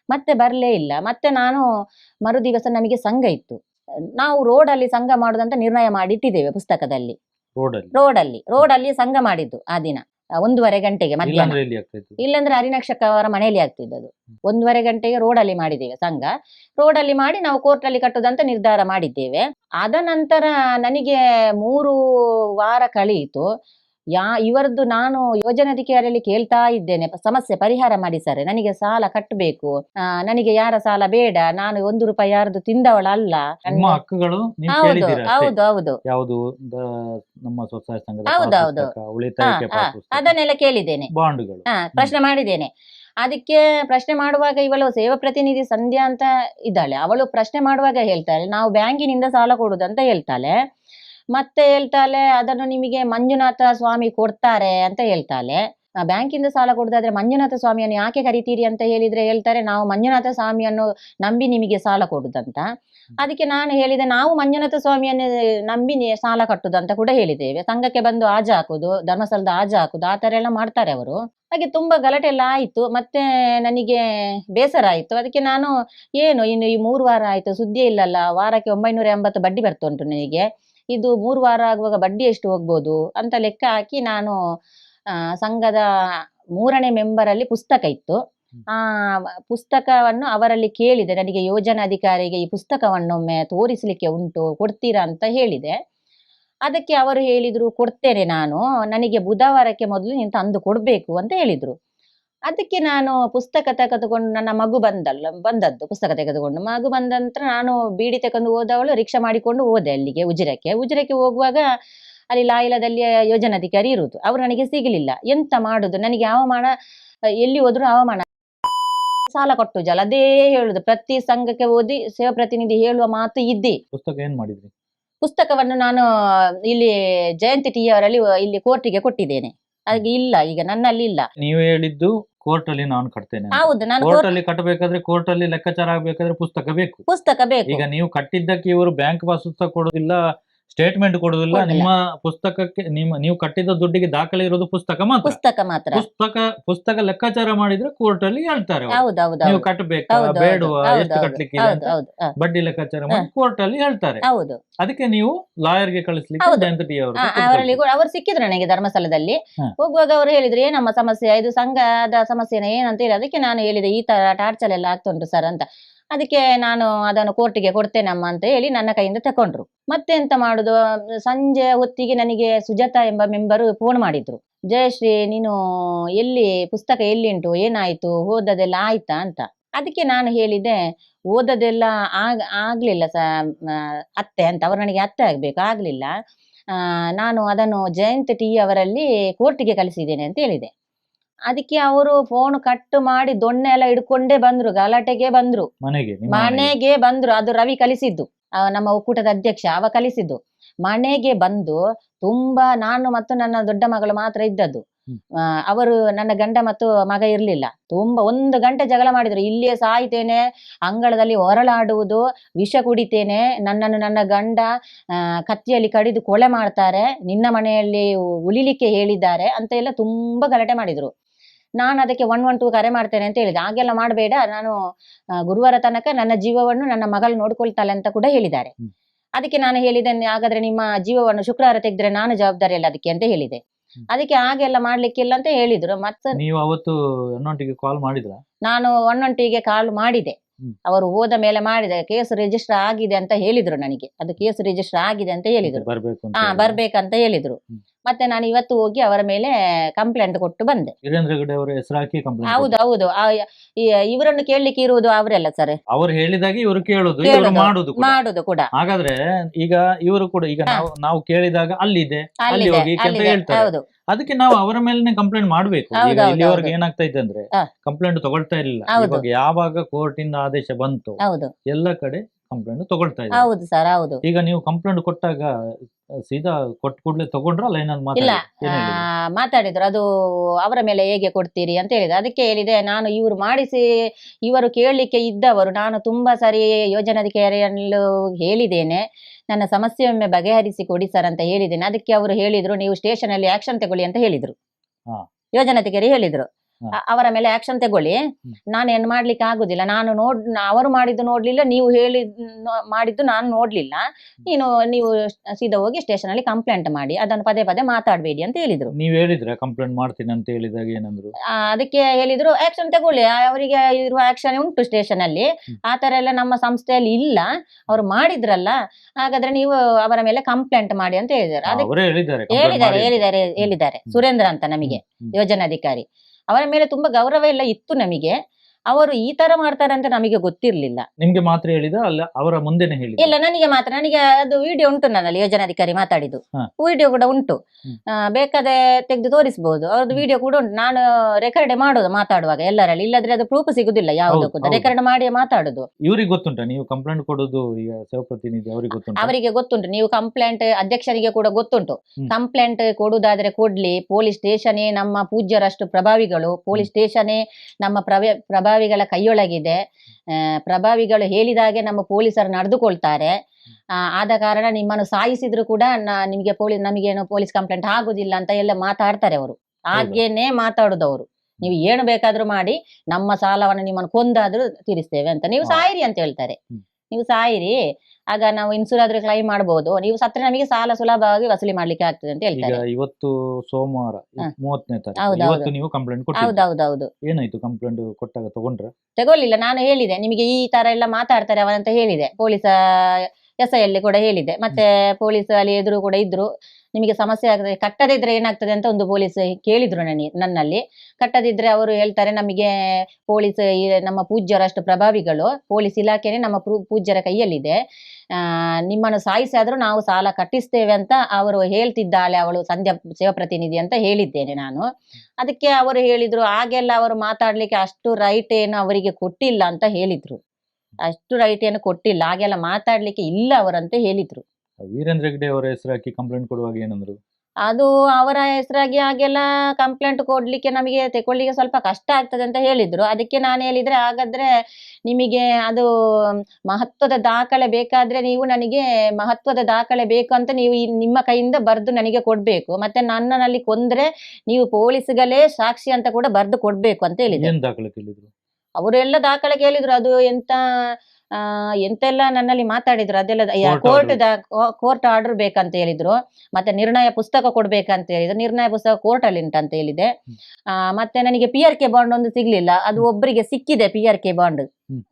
ಮತ್ತೆ ಬರ್ಲೇ ಇಲ್ಲ. ಮತ್ತೆ ನಾನು ಮರುದಿವಸ ನಮಗೆ ಸಂಘ ಇತ್ತು. ನಾವು ರೋಡ್ ಅಲ್ಲಿ ಸಂಘ ಮಾಡುದಂತ ನಿರ್ಣಯ ಮಾಡಿ ಇಟ್ಟಿದ್ದೇವೆ ಪುಸ್ತಕದಲ್ಲಿ. ಅಲ್ಲಿ ರೋಡ್ ಅಲ್ಲಿ ಸಂಘ ಮಾಡಿದ್ದು ಆ ದಿನ. ಒಂದೂವರೆ ಗಂಟೆಗೆ ಮಧ್ಯಾಹ್ನ. ಇಲ್ಲಾಂದ್ರೆ ಹರಿನಕ್ಷಕ ಅವರ ಮನೆಯಲ್ಲಿ ಆಗ್ತಿದ್ದದು. ಒಂದೂವರೆ ಗಂಟೆಗೆ ರೋಡ್ ಅಲ್ಲಿ ಮಾಡಿದ್ದೇವೆ ಸಂಘ. ರೋಡಲ್ಲಿ ಮಾಡಿ ನಾವು ಕೋರ್ಟಲ್ಲಿ ಕಟ್ಟುದಂತ ನಿರ್ಧಾರ ಮಾಡಿದ್ದೇವೆ. ಅದ ನಂತರ ನನಗೆ ಮೂರು ವಾರ ಕಳೆಯಿತು ಯಾ ಇವರದ್ದು ನಾನು ಯೋಜನಾಧಿಕಾರಿಯಲ್ಲಿ ಕೇಳ್ತಾ ಇದ್ದೇನೆ. ಸಮಸ್ಯೆ ಪರಿಹಾರ ಮಾಡಿ ಸರ್. ನನಗೆ ಸಾಲ ಕಟ್ಟಬೇಕು ನನಗೆ ಯಾರ ಸಾಲ ಬೇಡ. ನಾನು ಒಂದು ರೂಪಾಯಿ ಯಾರದು ತಿಂದವಳಲ್ಲ. ಅಲ್ಲ ಹಕ್ಕುಗಳು ಹೌದು ಹೌದು ಹೌದು. ಯಾವುದು? ನಮ್ಮ ಸ್ವಸಹಾಯ ಸಂಘದ ಅದನ್ನೆಲ್ಲ ಕೇಳಿದ್ದೇನೆ. ಬಾಂಡ್ಗಳು. ಪ್ರಶ್ನೆ ಮಾಡಿದ್ದೇನೆ. ಅದಕ್ಕೆ ಪ್ರಶ್ನೆ ಮಾಡುವಾಗ ಇವಳು ಸೇವಾ ಪ್ರತಿನಿಧಿ ಸಂಧ್ಯಾ ಅಂತ ಇದ್ದಾಳೆ. ಅವಳು ಪ್ರಶ್ನೆ ಮಾಡುವಾಗ ಹೇಳ್ತಾಳೆ ನಾವು ಬ್ಯಾಂಕಿನಿಂದ ಸಾಲ ಕೊಡುದು ಅಂತ ಹೇಳ್ತಾಳೆ. ಮತ್ತೆ ಹೇಳ್ತಾಳೆ, ಅದನ್ನು ನಿಮಗೆ ಮಂಜುನಾಥ ಸ್ವಾಮಿ ಕೊಡ್ತಾರೆ ಅಂತ ಹೇಳ್ತಾಳೆ. ಬ್ಯಾಂಕಿಂದ ಸಾಲ ಕೊಡುದಾದ್ರೆ ಮಂಜುನಾಥ ಸ್ವಾಮಿಯನ್ನು ಯಾಕೆ ಕರಿತೀರಿ ಅಂತ ಹೇಳಿದ್ರೆ ಹೇಳ್ತಾರೆ, ನಾವು ಮಂಜುನಾಥ ಸ್ವಾಮಿಯನ್ನು ನಂಬಿ ನಿಮಗೆ ಸಾಲ ಕೊಡುದಂತ. ಅದಕ್ಕೆ ನಾನು ಹೇಳಿದೆ, ನಾವು ಮಂಜುನಾಥ ಸ್ವಾಮಿಯನ್ನು ನಂಬಿ ಸಾಲ ಕಟ್ಟುದಂತ ಕೂಡ ಹೇಳಿದ್ದೇವೆ. ಸಂಘಕ್ಕೆ ಬಂದು ಆಜ ಹಾಕುದು, ಧರ್ಮಸ್ಥಳದ ಆಜ ಹಾಕುದು, ಆ ತರ ಎಲ್ಲ ಮಾಡ್ತಾರೆ ಅವರು. ಹಾಗೆ ತುಂಬಾ ಗಲಾಟೆ ಎಲ್ಲ ಆಯ್ತು. ಮತ್ತೆ ನನಗೆ ಬೇಸರ ಆಯ್ತು. ಅದಕ್ಕೆ ನಾನು, ಏನು, ಇನ್ನು ಈ ಮೂರು ವಾರ ಆಯ್ತು ಸುದ್ದಿ ಇಲ್ಲಲ್ಲ, ವಾರಕ್ಕೆ ಒಂಬೈನೂರ ಎಂಬತ್ತು ಬಡ್ಡಿ ಬರ್ತುಂಟು ನನಗೆ. ಇದು ಮೂರು ವಾರ ಆಗುವಾಗ ಬಡ್ಡಿ ಎಷ್ಟು ಹೋಗ್ಬೋದು ಅಂತ ಲೆಕ್ಕ ಹಾಕಿ ನಾನು ಸಂಘದ ಮೂರನೇ ಮೆಂಬರ್ ಅಲ್ಲಿ ಪುಸ್ತಕ ಇತ್ತು. ಆ ಪುಸ್ತಕವನ್ನು ಅವರಲ್ಲಿ ಕೇಳಿದೆ. ನನಗೆ ಯೋಜನಾಧಿಕಾರಿಗೆ ಈ ಪುಸ್ತಕವನ್ನೊಮ್ಮೆ ತೋರಿಸ್ಲಿಕ್ಕೆ ಉಂಟು ಕೊಡ್ತೀರಾ ಅಂತ ಹೇಳಿದೆ. ಅದಕ್ಕೆ ಅವರು ಹೇಳಿದ್ರು ಕೊಡ್ತೇನೆ ನಾನು. ನನಗೆ ಬುಧವಾರಕ್ಕೆ ಮೊದಲು ನೀನು ತಂದು ಕೊಡಬೇಕು ಅಂತ ಹೇಳಿದ್ರು. ಅದಕ್ಕೆ ನಾನು ಪುಸ್ತಕ ತೆಗೆದುಕೊಂಡು ನನ್ನ ಮಗು ಬಂದಲ್ಲ ಬಂದದ್ದು ಪುಸ್ತಕ ತೆಗೆದುಕೊಂಡು. ಮಗು ಬಂದ ನಂತರ ನಾನು ಬೀಡಿ ತಗೊಂಡು ಹೋದವಳು ರಿಕ್ಷಾ ಮಾಡಿಕೊಂಡು ಹೋದೆ ಅಲ್ಲಿಗೆ ಉಜಿರಕ್ಕೆ. ಉಜಿರಕ್ಕೆ ಹೋಗುವಾಗ ಅಲ್ಲಿ ಲಾಯಿಲದಲ್ಲಿ ಯೋಜನಾಧಿಕಾರಿ ಇರುವುದು. ಅವರು ನನಗೆ ಸಿಗಲಿಲ್ಲ. ಎಂತ ಮಾಡುದು? ನನಗೆ ಹವಾಮಾನ ಎಲ್ಲಿ ಹೋದ್ರು ಹವಾಮಾನ. ಸಾಲ ಕೊಟ್ಟು ಜಲ. ಅದೇ ಹೇಳುದು. ಪ್ರತಿ ಸಂಘಕ್ಕೆ ಓದಿ ಸೇವಾ ಪ್ರತಿನಿಧಿ ಹೇಳುವ ಮಾತು ಇದ್ದೇ. ಪುಸ್ತಕ ಏನ್ ಮಾಡಿದ್ರಿ? ಪುಸ್ತಕವನ್ನು ನಾನು ಇಲ್ಲಿ ಜಯಂತಿ ಟಿ ಅವರಲ್ಲಿ ಇಲ್ಲಿ ಕೋರ್ಟಿಗೆ ಕೊಟ್ಟಿದ್ದೇನೆ. ಹಾಗೆ ಇಲ್ಲ ಈಗ ನನ್ನಲ್ಲಿ ಇಲ್ಲ ನೀವು ಹೇಳಿದ್ದು ಕೋರ್ಟ್ ಅಲ್ಲಿ ನಾನು ಕಟ್ತೇನೆ. ಹೌದು ನಾನು ಕೋರ್ಟ್ ಅಲ್ಲಿ ಕಟ್ಟಬೇಕಾದ್ರೆ ಕೋರ್ಟ್ ಅಲ್ಲಿ ಲೆಕ್ಕಾಚಾರ ಆಗ್ಬೇಕಾದ್ರೆ ಪುಸ್ತಕ ಬೇಕು ಪುಸ್ತಕ ಬೇಕು ಈಗ ನೀವು ಕಟ್ಟಿದ್ದಕ್ಕೆ ಇವರು ಬ್ಯಾಂಕ್ ಪಾಸ್ ಪುಸ್ತಕ ಕೊಡುದಿಲ್ಲ ಸ್ಟೇಟ್ಮೆಂಟ್ ಕೊಡುದಿಲ್ಲ. ನಿಮ್ಮ ಪುಸ್ತಕಕ್ಕೆ ನಿಮ್ಮ ನೀವು ಕಟ್ಟಿದ ದುಡ್ಡಿಗೆ ದಾಖಲೆ ಇರೋದು ಪುಸ್ತಕ ಮಾತ್ರ. ಪುಸ್ತಕ ಮಾತ್ರ. ಪುಸ್ತಕ ಪುಸ್ತಕ ಲೆಕ್ಕಾಚಾರ ಮಾಡಿದ್ರೆ ಕೋರ್ಟ್ ಅಲ್ಲಿ ಹೇಳ್ತಾರೆ ನೀವು ಕಟ್ಟಬೇಕು ಬೇಡವಾ ಎಷ್ಟು ಹ, ಬಡ್ಡಿ ಲೆಕ್ಕಾಚಾರ ಮಾಡಿ ಕೋರ್ಟ್ ಅಲ್ಲಿ ಹೇಳ್ತಾರೆ. ಹೌದು. ಅದಕ್ಕೆ ನೀವು ಲಾಯರ್ಗೆ ಕಳಿಸ್ಲಿಕ್ಕೆ. ಜಯಂತ ಅವರಲ್ಲಿ ಅವರು ಸಿಕ್ಕಿದ್ರು ನನಗೆ ಧರ್ಮಸ್ಥಳದಲ್ಲಿ. ಹೋಗುವಾಗ ಅವರು ಹೇಳಿದ್ರು ಏನಮ್ಮ ಸಮಸ್ಯೆ ಇದು ಸಂಘದ ಸಮಸ್ಯೆನ ಏನಂತ ಹೇಳಿ ಅದಕ್ಕೆ ನಾನು ಹೇಳಿದೆ ಈ ತರ ಟಾರ್ಚಲ್ ಎಲ್ಲ ಆಗ್ತುಂಟು ಸರ್ ಅಂತ. ಅದಕ್ಕೆ ನಾನು ಅದನ್ನು ಕೋರ್ಟಿಗೆ ಕೊಡ್ತೇನಮ್ಮ ಅಂತ ಹೇಳಿ ನನ್ನ ಕೈಯಿಂದ ತಕೊಂಡ್ರು. ಮತ್ತೆ ಎಂತ ಮಾಡುದು? ಸಂಜೆ ಹೊತ್ತಿಗೆ ನನಗೆ ಸುಜಾತ ಎಂಬ ಮೆಂಬರು ಫೋನ್ ಮಾಡಿದ್ರು. ಜಯಶ್ರೀ, ನೀನು ಎಲ್ಲಿ, ಪುಸ್ತಕ ಎಲ್ಲಿ ಉಂಟು ಏನಾಯ್ತು? ಓದದೆಲ್ಲ ಆಯ್ತಾ ಅಂತ. ಅದಕ್ಕೆ ನಾನು ಹೇಳಿದೆ ಓದದೆಲ್ಲ ಆಗ, ಆಗ್ಲಿಲ್ಲ ಸ ಅತ್ತೆ ಅಂತ. ಅವರು ನನಗೆ ಅತ್ತೆ ಆಗ್ಬೇಕು, ಆಗ್ಲಿಲ್ಲ. ನಾನು ಅದನ್ನು ಜಯಂತ್ ಟಿ ಅವರಲ್ಲಿ ಕೋರ್ಟಿಗೆ ಕಳಿಸಿದ್ದೇನೆ ಅಂತ ಹೇಳಿದೆ. ಅದಕ್ಕೆ ಅವರು ಫೋನ್ ಕಟ್ ಮಾಡಿ ದೊಣ್ಣೆ ಎಲ್ಲ ಹಿಡ್ಕೊಂಡೇ ಬಂದ್ರು ಗಲಾಟೆಗೆ ಬಂದ್ರು. ಮನೆಗೆ ನಿಮ್ಮ ಮನೆಗೆ. ಮನೆಗೆ ಬಂದ್ರು. ಅದು ರವಿ ಕಲಿಸಿದ್ದು. ಆ, ನಮ್ಮ ಒಕ್ಕೂಟದ ಅಧ್ಯಕ್ಷ ಅವ ಕಲಿಸಿದ್ದು. ಮನೆಗೆ ಬಂದು ತುಂಬಾ ನಾನು ಮತ್ತು ನನ್ನ ದೊಡ್ಡ ಮಗಳು ಮಾತ್ರ ಇದ್ದದ್ದು. ಹ್ಮ್. ಆ, ಅವರು ನನ್ನ ಗಂಡ ಮತ್ತು ಮಗ ಇರ್ಲಿಲ್ಲ. ತುಂಬಾ ಒಂದು ಗಂಟೆ ಜಗಳ ಮಾಡಿದ್ರು. ಇಲ್ಲಿಯೇ ಸಾಯ್ತೇನೆ ಅಂಗಳದಲ್ಲಿ ಹೊರಳಾಡುವುದು ವಿಷ ಕುಡಿತೇನೆ ನನ್ನನ್ನು ನನ್ನ ಗಂಡ ಆ, ಕತ್ತಿಯಲ್ಲಿ ಕಡಿದು ಕೊಳೆ ಮಾಡ್ತಾರೆ ನಿನ್ನ ಮನೆಯಲ್ಲಿ ಉಳಿಲಿಕ್ಕೆ ಹೇಳಿದ್ದಾರೆ ಅಂತ ಎಲ್ಲ ತುಂಬಾ ಗಲಾಟೆ ಮಾಡಿದ್ರು. ನಾನು ಅದಕ್ಕೆ ಒನ್ ಒನ್ ಟೂ ಕರೆ ಮಾಡ್ತೇನೆ ಅಂತ ಹೇಳಿದೆ. ಹಾಗೆಲ್ಲ ಮಾಡಬೇಡ. ನಾನು ಗುರುವಾರ ತನಕ ನನ್ನ ಜೀವವನ್ನು ನನ್ನ ಮಗಳು ನೋಡ್ಕೊಳ್ತಾಳೆ ಅಂತ ಕೂಡ ಹೇಳಿದ್ದಾರೆ. ಅದಕ್ಕೆ ನಾನು ಹೇಳಿದೆ ಹಾಗಾದ್ರೆ ನಿಮ್ಮ ಜೀವವನ್ನು ಶುಕ್ರವಾರ ತೆಗೆದ್ರೆ ನಾನು ಜವಾಬ್ದಾರಿ ಅಲ್ಲ ಅದಕ್ಕೆ ಅಂತ ಹೇಳಿದೆ. ಅದಕ್ಕೆ ಹಾಗೆಲ್ಲ ಮಾಡ್ಲಿಕ್ಕಿಲ್ಲ ಅಂತ ಹೇಳಿದ್ರು. ಮತ್ತೆ ನೀವು ಅವತ್ತು ಕಾಲ್ ಮಾಡಿದ್ರ? ನಾನು ಒನ್ ಒನ್ ಟೀಗೆ ಕಾಲ್ ಮಾಡಿದೆ. ಅವರು ಹೋದ ಮೇಲೆ ಮಾಡಿದೆ. ಕೇಸ್ ರಿಜಿಸ್ಟರ್ ಆಗಿದೆ ಅಂತ ಹೇಳಿದ್ರು ನನಗೆ. ಅದು ಕೇಸ್ ರಿಜಿಸ್ಟರ್ ಆಗಿದೆ ಅಂತ ಹೇಳಿದ್ರು. ಹಾ? ಬರ್ಬೇಕಂತ ಹೇಳಿದ್ರು. ಮತ್ತೆ ನಾನು ಇವತ್ತು ಹೋಗಿ ಅವರ ಮೇಲೆ ಕಂಪ್ಲೇಂಟ್ ಕೊಟ್ಟು ಬಂದೆ ವೀರೇಂದ್ರ ಹೆಗಡೆ ಅವರ ಹೆಸರು ಹಾಕಿ ಕಂಪ್ಲೇಂಟ್ ಹೌದು ಹೌದು ಆ, ಈ- ಇವರನ್ನು ಕೇಳಲಿಕ್ಕೆ ಇರುವುದು ಅವರೆಲ್ಲ ಸರ್ ಅವ್ರು ಹೇಳಿದಾಗ ಇವರು ಕೇಳುದು ಕೇಳುದು, ಇವರು ಮಾಡುದು ಕೂಡ. ಮಾಡುದು ಕೂಡ ಹಾಗಾದ್ರೆ ಈಗ ಇವರು ಕೂಡ ಈಗ ಹಾ. ನಾವು ನಾವು ಕೇಳಿದಾಗ ಅಲ್ಲಿದೆ ಅಲ್ಲಿದೆ ಹೋಗಿ ಅಂತ ಅಲ್ಲಿದೆ ಹೇಳ್ತಾರೆ. ಹೌದು ಅದಕ್ಕೆ ನಾವು ಅವರ ಮೇಲೆ ಕಂಪ್ಲೇಂಟ್ ಮಾಡ್ಬೇಕು ಹೌದು, ಈಗ ಹೌದು, ಇಲ್ಲಿವರೆಗೆ ಹೌದು. ಏನಾಗ್ತಾ ಇದೆ ಅಂದ್ರೆ ಹಾ. ಕಂಪ್ಲೇಂಟ್ ತಗೊಳ್ತಾ ಇರಲಿಲ್ಲ ಹೌದು. ಇವಾಗ ಯಾವಾಗ ಕೋರ್ಟ್ ಇಂದ ಆದೇಶ ಬಂತು ಹೌದು ಎಲ್ಲ ಕಡೆ ಕಂಪ್ಲೇಂಟ್ ತಗೊಳ್ತಾ ಇದ್ದಾರೆ. ಹೌದು ಸರ್ ಹೌದು. ಈಗ ನೀವು ಕಂಪ್ಲೇಂಟ್ ಕೊಟ್ಟಾಗ ಸೀದಾ ಕೊಟ್ಟ ಕೂಡಲೇ ತಗೊಂಡ್ರ ಲೈನಲ್ಲಿ ಇಲ್ಲ ಆ, ಮಾತಾಡಿದ್ರು. ಅದು ಅವರ ಮೇಲೆ ಹೇಗೆ ಕೊಡ್ತೀರಿ ಅಂತ ಹೇಳಿದ ಅದಕ್ಕೆ ಹೇಳಿದೆ ನಾನು ಇವರು ಮಾಡಿಸಿ ಇವರು ಕೇಳಲಿಕ್ಕೆ ಇದ್ದವರು ನಾನು ತುಂಬಾ ಸರಿ ಯೋಜನಾಧಿಕಾರಿಯಲ್ಲೂ ಹೇಳಿದ್ದೇನೆ. ನನ್ನ ಸಮಸ್ಯೆಯೊಮ್ಮೆ ಬಗೆಹರಿಸಿ ಕೊಡಿ ಸರ್ ಅಂತ ಹೇಳಿದ್ದೇನೆ. ಅದಕ್ಕೆ ಅವರು ಹೇಳಿದ್ರು ನೀವು ಸ್ಟೇಷನ್ ಅಲ್ಲಿ ಆಕ್ಷನ್ ತಗೊಳ್ಳಿ ಅಂತ ಹೇಳಿದ್ರು. ಹಾ. ಯೋಜನಾಧಿಕಾರಿ ಹೇಳಿದ್ರು. ಅವರ ಮೇಲೆ ಆಕ್ಷನ್ ತಗೊಳ್ಳಿ. ನಾನೇನು ಮಾಡ್ಲಿಕ್ಕೆ ಆಗುದಿಲ್ಲ. ನಾನು ನೋಡ್ ಅವರು ಮಾಡಿದ್ದು ನೋಡ್ಲಿಲ್ಲ ನೀವು ಹೇಳಿ ಮಾಡಿದ್ದು ನಾನು ನೋಡ್ಲಿಲ್ಲ. ನೀನು ನೀವು ಸೀದಾ ಹೋಗಿ ಸ್ಟೇಷನ್ ಅಲ್ಲಿ ಕಂಪ್ಲೇಂಟ್ ಮಾಡಿ ಅದನ್ನು ಪದೇ ಪದೇ ಮಾತಾಡಬೇಡಿ ಅಂತ ಹೇಳಿದ್ರು. ನೀವ್ ಹೇಳಿದ್ರೆ ಕಂಪ್ಲೇಂಟ್ ಮಾಡ್ತೀನಿ ಅಂತ ಹೇಳಿದಾಗ ಏನಂದ್ರು? ಅದಕ್ಕೆ ಹೇಳಿದ್ರು ಆಕ್ಷನ್ ತಗೊಳ್ಳಿ. ಅವರಿಗೆ ಇರುವ ಆಕ್ಷನ್ ಉಂಟು ಸ್ಟೇಷನ್ ಅಲ್ಲಿ. ಆತರ ಎಲ್ಲ ನಮ್ಮ ಸಂಸ್ಥೆಯಲ್ಲಿ ಇಲ್ಲ. ಅವ್ರು ಮಾಡಿದ್ರಲ್ಲ. ಹಾಗಾದ್ರೆ ನೀವು ಅವರ ಮೇಲೆ ಕಂಪ್ಲೇಂಟ್ ಮಾಡಿ ಅಂತ ಹೇಳಿದ್ದಾರೆ ಹೇಳಿದ್ದಾರೆ ಹೇಳಿದ್ದಾರೆ ಹೇಳಿದ್ದಾರೆ. ಸುರೇಂದ್ರ ಅಂತ ನಮಗೆ. ಯೋಜನಾಧಿಕಾರಿ. ಅವರ ಮೇಲೆ ತುಂಬಾ ಗೌರವ ಎಲ್ಲ ಇತ್ತು ನಮಗೆ. ಅವರು ಈ ತರ ಮಾಡ್ತಾರೆ ಅಂತ ನಮಗೆ ಗೊತ್ತಿರ್ಲಿಲ್ಲ. ನಿಮ್ಗೆ ಮಾತ್ರ ಹೇಳಿದ ಅಲ್ಲ ಅವರ ಮುಂದೆನೆ ಹೇಳಿ ಇಲ್ಲ ನನಗೆ ಮಾತ್ರ ನನಗೆ ಅದು ವಿಡಿಯೋ ಉಂಟು ನನ್ನಲ್ಲಿ ಯೋಜನಾಧಿಕಾರಿ ಮಾತಾಡಿದ್ದು. ಹಾ. ವಿಡಿಯೋ ಕೂಡ ಉಂಟು. ಆ, ಬೇಕಾದ್ರೆ ತೆಗೆದು ತೋರಿಸಬಹುದು ಅವ್ರದ್ದು ವಿಡಿಯೋ ಕೂಡ ಉಂಟು. ನಾನು ರೆಕಾರ್ಡ್ ಮಾಡೋದು ಮಾತಾಡುವಾಗ ಎಲ್ಲರಲ್ಲಿ. ಇಲ್ಲದ್ರೆ ಅದು ಪ್ರೂಫ್ ಸಿಗುದಿಲ್ಲ ಯಾವುದಕ್ಕೂ. ಹೌದು. ರೆಕಾರ್ಡ್ ಮಾಡಿ ಮಾತಾಡುದು. ಇವ್ರಿಗೆ ಗೊತ್ತುಂಟ? ನೀವು ಕಂಪ್ಲೇಂಟ್ ಕೊಡೋದು ಈಗ ಸೇವಪ್ರತಿನಿಧಿ ಅವ್ರಿಗೆ ಗೊತ್ತುಂಟ? ಅವರಿಗೆ ಗೊತ್ತುಂಟು. ನೀವು ಕಂಪ್ಲೇಂಟ್ ಅಧ್ಯಕ್ಷರಿಗೆ ಕೂಡ ಗೊತ್ತುಂಟು. ಹ್ಮ್. ಕಂಪ್ಲೇಂಟ್ ಕೊಡುದಾದ್ರೆ ಕೊಡ್ಲಿ. ಪೊಲೀಸ್ ಸ್ಟೇಷನೇ ನಮ್ಮ ಪೂಜ್ಯರಷ್ಟು ಪ್ರಭಾವಿಗಳು. ಪೊಲೀಸ್ ಸ್ಟೇಷನೇ ನಮ್ಮ ಪ್ರಭೆ ಪ್ರಭಾವಿಗಳ ಕೈಯೊಳಗಿದೆ. ಪ್ರಭಾವಿಗಳು ಹೇಳಿದಾಗೆ ನಮ್ಮ ಪೊಲೀಸರು ನಡೆದುಕೊಳ್ತಾರೆ. ಆ, ಆದ ಕಾರಣ ನಿಮ್ಮನ್ನು ಸಾಯಿಸಿದ್ರು ಕೂಡ ನಿಮಗೆ ಪೊಲೀಸ್ ನಮಗೇನು ಪೊಲೀಸ್ ಕಂಪ್ಲೇಂಟ್ ಆಗುದಿಲ್ಲ ಅಂತ ಎಲ್ಲ ಮಾತಾಡ್ತಾರೆ ಅವರು. ಹಾಗೇನೆ ಮಾತಾಡುದು ಅವರು ನೀವು ಏನು ಬೇಕಾದ್ರೂ ಮಾಡಿ ನಮ್ಮ ಸಾಲವನ್ನು ನಿಮ್ಮನ್ನು ಕೊಂದಾದ್ರೂ ತೀರಿಸ್ತೇವೆ ಅಂತ. ನೀವು ಸಾಯಿರಿ ಅಂತ ಹೇಳ್ತಾರೆ. ನೀವು ಸಾಯಿರಿ ಆಗ ನಾವು ಇನ್ಸೂರ್ ಆದ್ರೆ ಕ್ಲೈಮ್ ಮಾಡಬಹುದು ನೀವು ಸತ್ರೆ ನಮಗೆ ಸಾಲ ಸುಲಭವಾಗಿ ವಸೂಲಿ ಮಾಡ್ಲಿಕ್ಕೆ ಆಗ್ತದೆ ಅಂತ ಹೇಳ್ತಾರೆ. ಇವತ್ತು ಸೋಮವಾರ. ಮೂವತ್ತನೇ ತಾರೀಕು ನೀವು ಕಂಪ್ಲೇಂಟ್ ಹೌದೌದೌದು. ಏನಾಯ್ತು ಕಂಪ್ಲೇಂಟ್ ಕೊಟ್ಟಾಗ ತಗೊಂಡ್ರ? ತಗೊಳ್ಳಿಲ್ಲ ನಾನು ಹೇಳಿದೆ. ನಿಮಗೆ ಈ ತರ ಎಲ್ಲ ಮಾತಾಡ್ತಾರೆ ಅವನಂತ ಹೇಳಿದೆ. ಪೊಲೀಸ್ ಎಸ್ ಐ ಅಲ್ಲಿ ಕೂಡ ಹೇಳಿದೆ. ಮತ್ತೆ ಪೊಲೀಸ್ ಅಲ್ಲಿ ಎದುರು ಕೂಡ ಇದ್ರು. ನಿಮಗೆ ಸಮಸ್ಯೆ ಆಗ್ತದೆ ಕಟ್ಟದಿದ್ರೆ ಏನಾಗ್ತದೆ ಅಂತ ಒಂದು ಪೊಲೀಸ್ ಕೇಳಿದ್ರು ನನಗೆ ನನ್ನಲ್ಲಿ. ಕಟ್ಟದಿದ್ರೆ ಅವರು ಹೇಳ್ತಾರೆ, ನಮಗೆ ಪೊಲೀಸ್ ನಮ್ಮ ಪೂಜ್ಯರಷ್ಟು ಪ್ರಭಾವಿಗಳು. ಪೊಲೀಸ್ ಇಲಾಖೆನೇ ನಮ್ಮ ಪೂಜ್ಯರ ಕೈಯಲ್ಲಿದೆ. ನಿಮ್ಮನ್ನು ಆದರೂ ನಾವು ಸಾಲ ಕಟ್ಟಿಸ್ತೇವೆ ಅಂತ ಅವರು ಹೇಳ್ತಿದ್ದಾಳೆ ಅವಳು ಸಂಧ್ಯಾ ಸೇವಾ ಪ್ರತಿನಿಧಿ ಅಂತ ಹೇಳಿದ್ದೇನೆ ನಾನು. ಅದಕ್ಕೆ ಅವರು ಹೇಳಿದ್ರು, ಹಾಗೆಲ್ಲ ಅವರು ಮಾತಾಡ್ಲಿಕ್ಕೆ ಅಷ್ಟು ರೈಟ್ ಏನು ಅವರಿಗೆ ಕೊಟ್ಟಿಲ್ಲ ಅಂತ ಹೇಳಿದ್ರು. ಅಷ್ಟು ರೈಟ್ ಏನು ಕೊಟ್ಟಿಲ್ಲ, ಹಾಗೆಲ್ಲ ಮಾತಾಡ್ಲಿಕ್ಕೆ ಇಲ್ಲ ಅವರಂತ ಹೇಳಿದ್ರು. ವೀರೇಂದ್ರ ಹೆಗ್ಡೆ ಅವರ ಹೆಸರು ಹಾಕಿ ಕಂಪ್ಲೇಂಟ್ ಕೊಡುವಾಗ ಏನಂದ್ರು? ಅದು ಅವರ ಹೆಸರಾಗಿ ಹಾಗೆಲ್ಲ ಕಂಪ್ಲೇಂಟ್ ಕೊಡ್ಲಿಕ್ಕೆ ನಮಗೆ ತಗೊಳ್ಳಿಕ್ಕೆ ಸ್ವಲ್ಪ ಕಷ್ಟ ಆಗ್ತದೆ ಅಂತ ಹೇಳಿದ್ರು. ಅದಕ್ಕೆ ನಾನು ಹೇಳಿದ್ರೆ ಹಾಗಾದ್ರೆ ನಿಮಗೆ ಅದು ಮಹತ್ವದ ದಾಖಲೆ ಬೇಕಾದ್ರೆ ನೀವು ನನಗೆ ಮಹತ್ವದ ದಾಖಲೆ ಬೇಕು ಅಂತ ನೀವು ನಿಮ್ಮ ಕೈಯಿಂದ ಬರೆದು ನನಗೆ ಕೊಡ್ಬೇಕು. ಮತ್ತೆ ನನ್ನಲ್ಲಿ ಕೊಂದ್ರೆ ನೀವು ಪೊಲೀಸ್ಗಳೇ ಸಾಕ್ಷಿ ಅಂತ ಕೂಡ ಬರೆದು ಕೊಡ್ಬೇಕು ಅಂತ ಹೇಳಿದ್ರು. ಏನ್ ದಾಖಲೆ ಕೇಳಿದ್ರು? ಅವರು ಎಲ್ಲ ದಾಖಲೆ ಕೇಳಿದ್ರು. ಅದು ಎಂತ ಎಂತೆಲ್ಲ ನನ್ನಲ್ಲಿ ಮಾತಾಡಿದ್ರು ಅದೆಲ್ಲ Court court order. Court order ಬೇಕಂತ ಹೇಳಿದ್ರು. ಮತ್ತೆ ನಿರ್ಣಯ ಪುಸ್ತಕ ಕೊಡ್ಬೇಕಂತ ಹೇಳಿದ್ರು. ನಿರ್ಣಯ ಪುಸ್ತಕ ಕೋರ್ಟ್ ಅಲ್ಲಿ ಉಂಟಂತ ಹೇಳಿದೆ. ಆ, ಮತ್ತೆ ನನಗೆ ಪಿ ಆರ್ ಕೆ ಬಾಂಡ್ ಒಂದು ಸಿಗ್ಲಿಲ್ಲ. ಅದು ಒಬ್ಬರಿಗೆ ಸಿಕ್ಕಿದೆ ಪಿ ಆರ್ ಕೆ ಬಾಂಡ್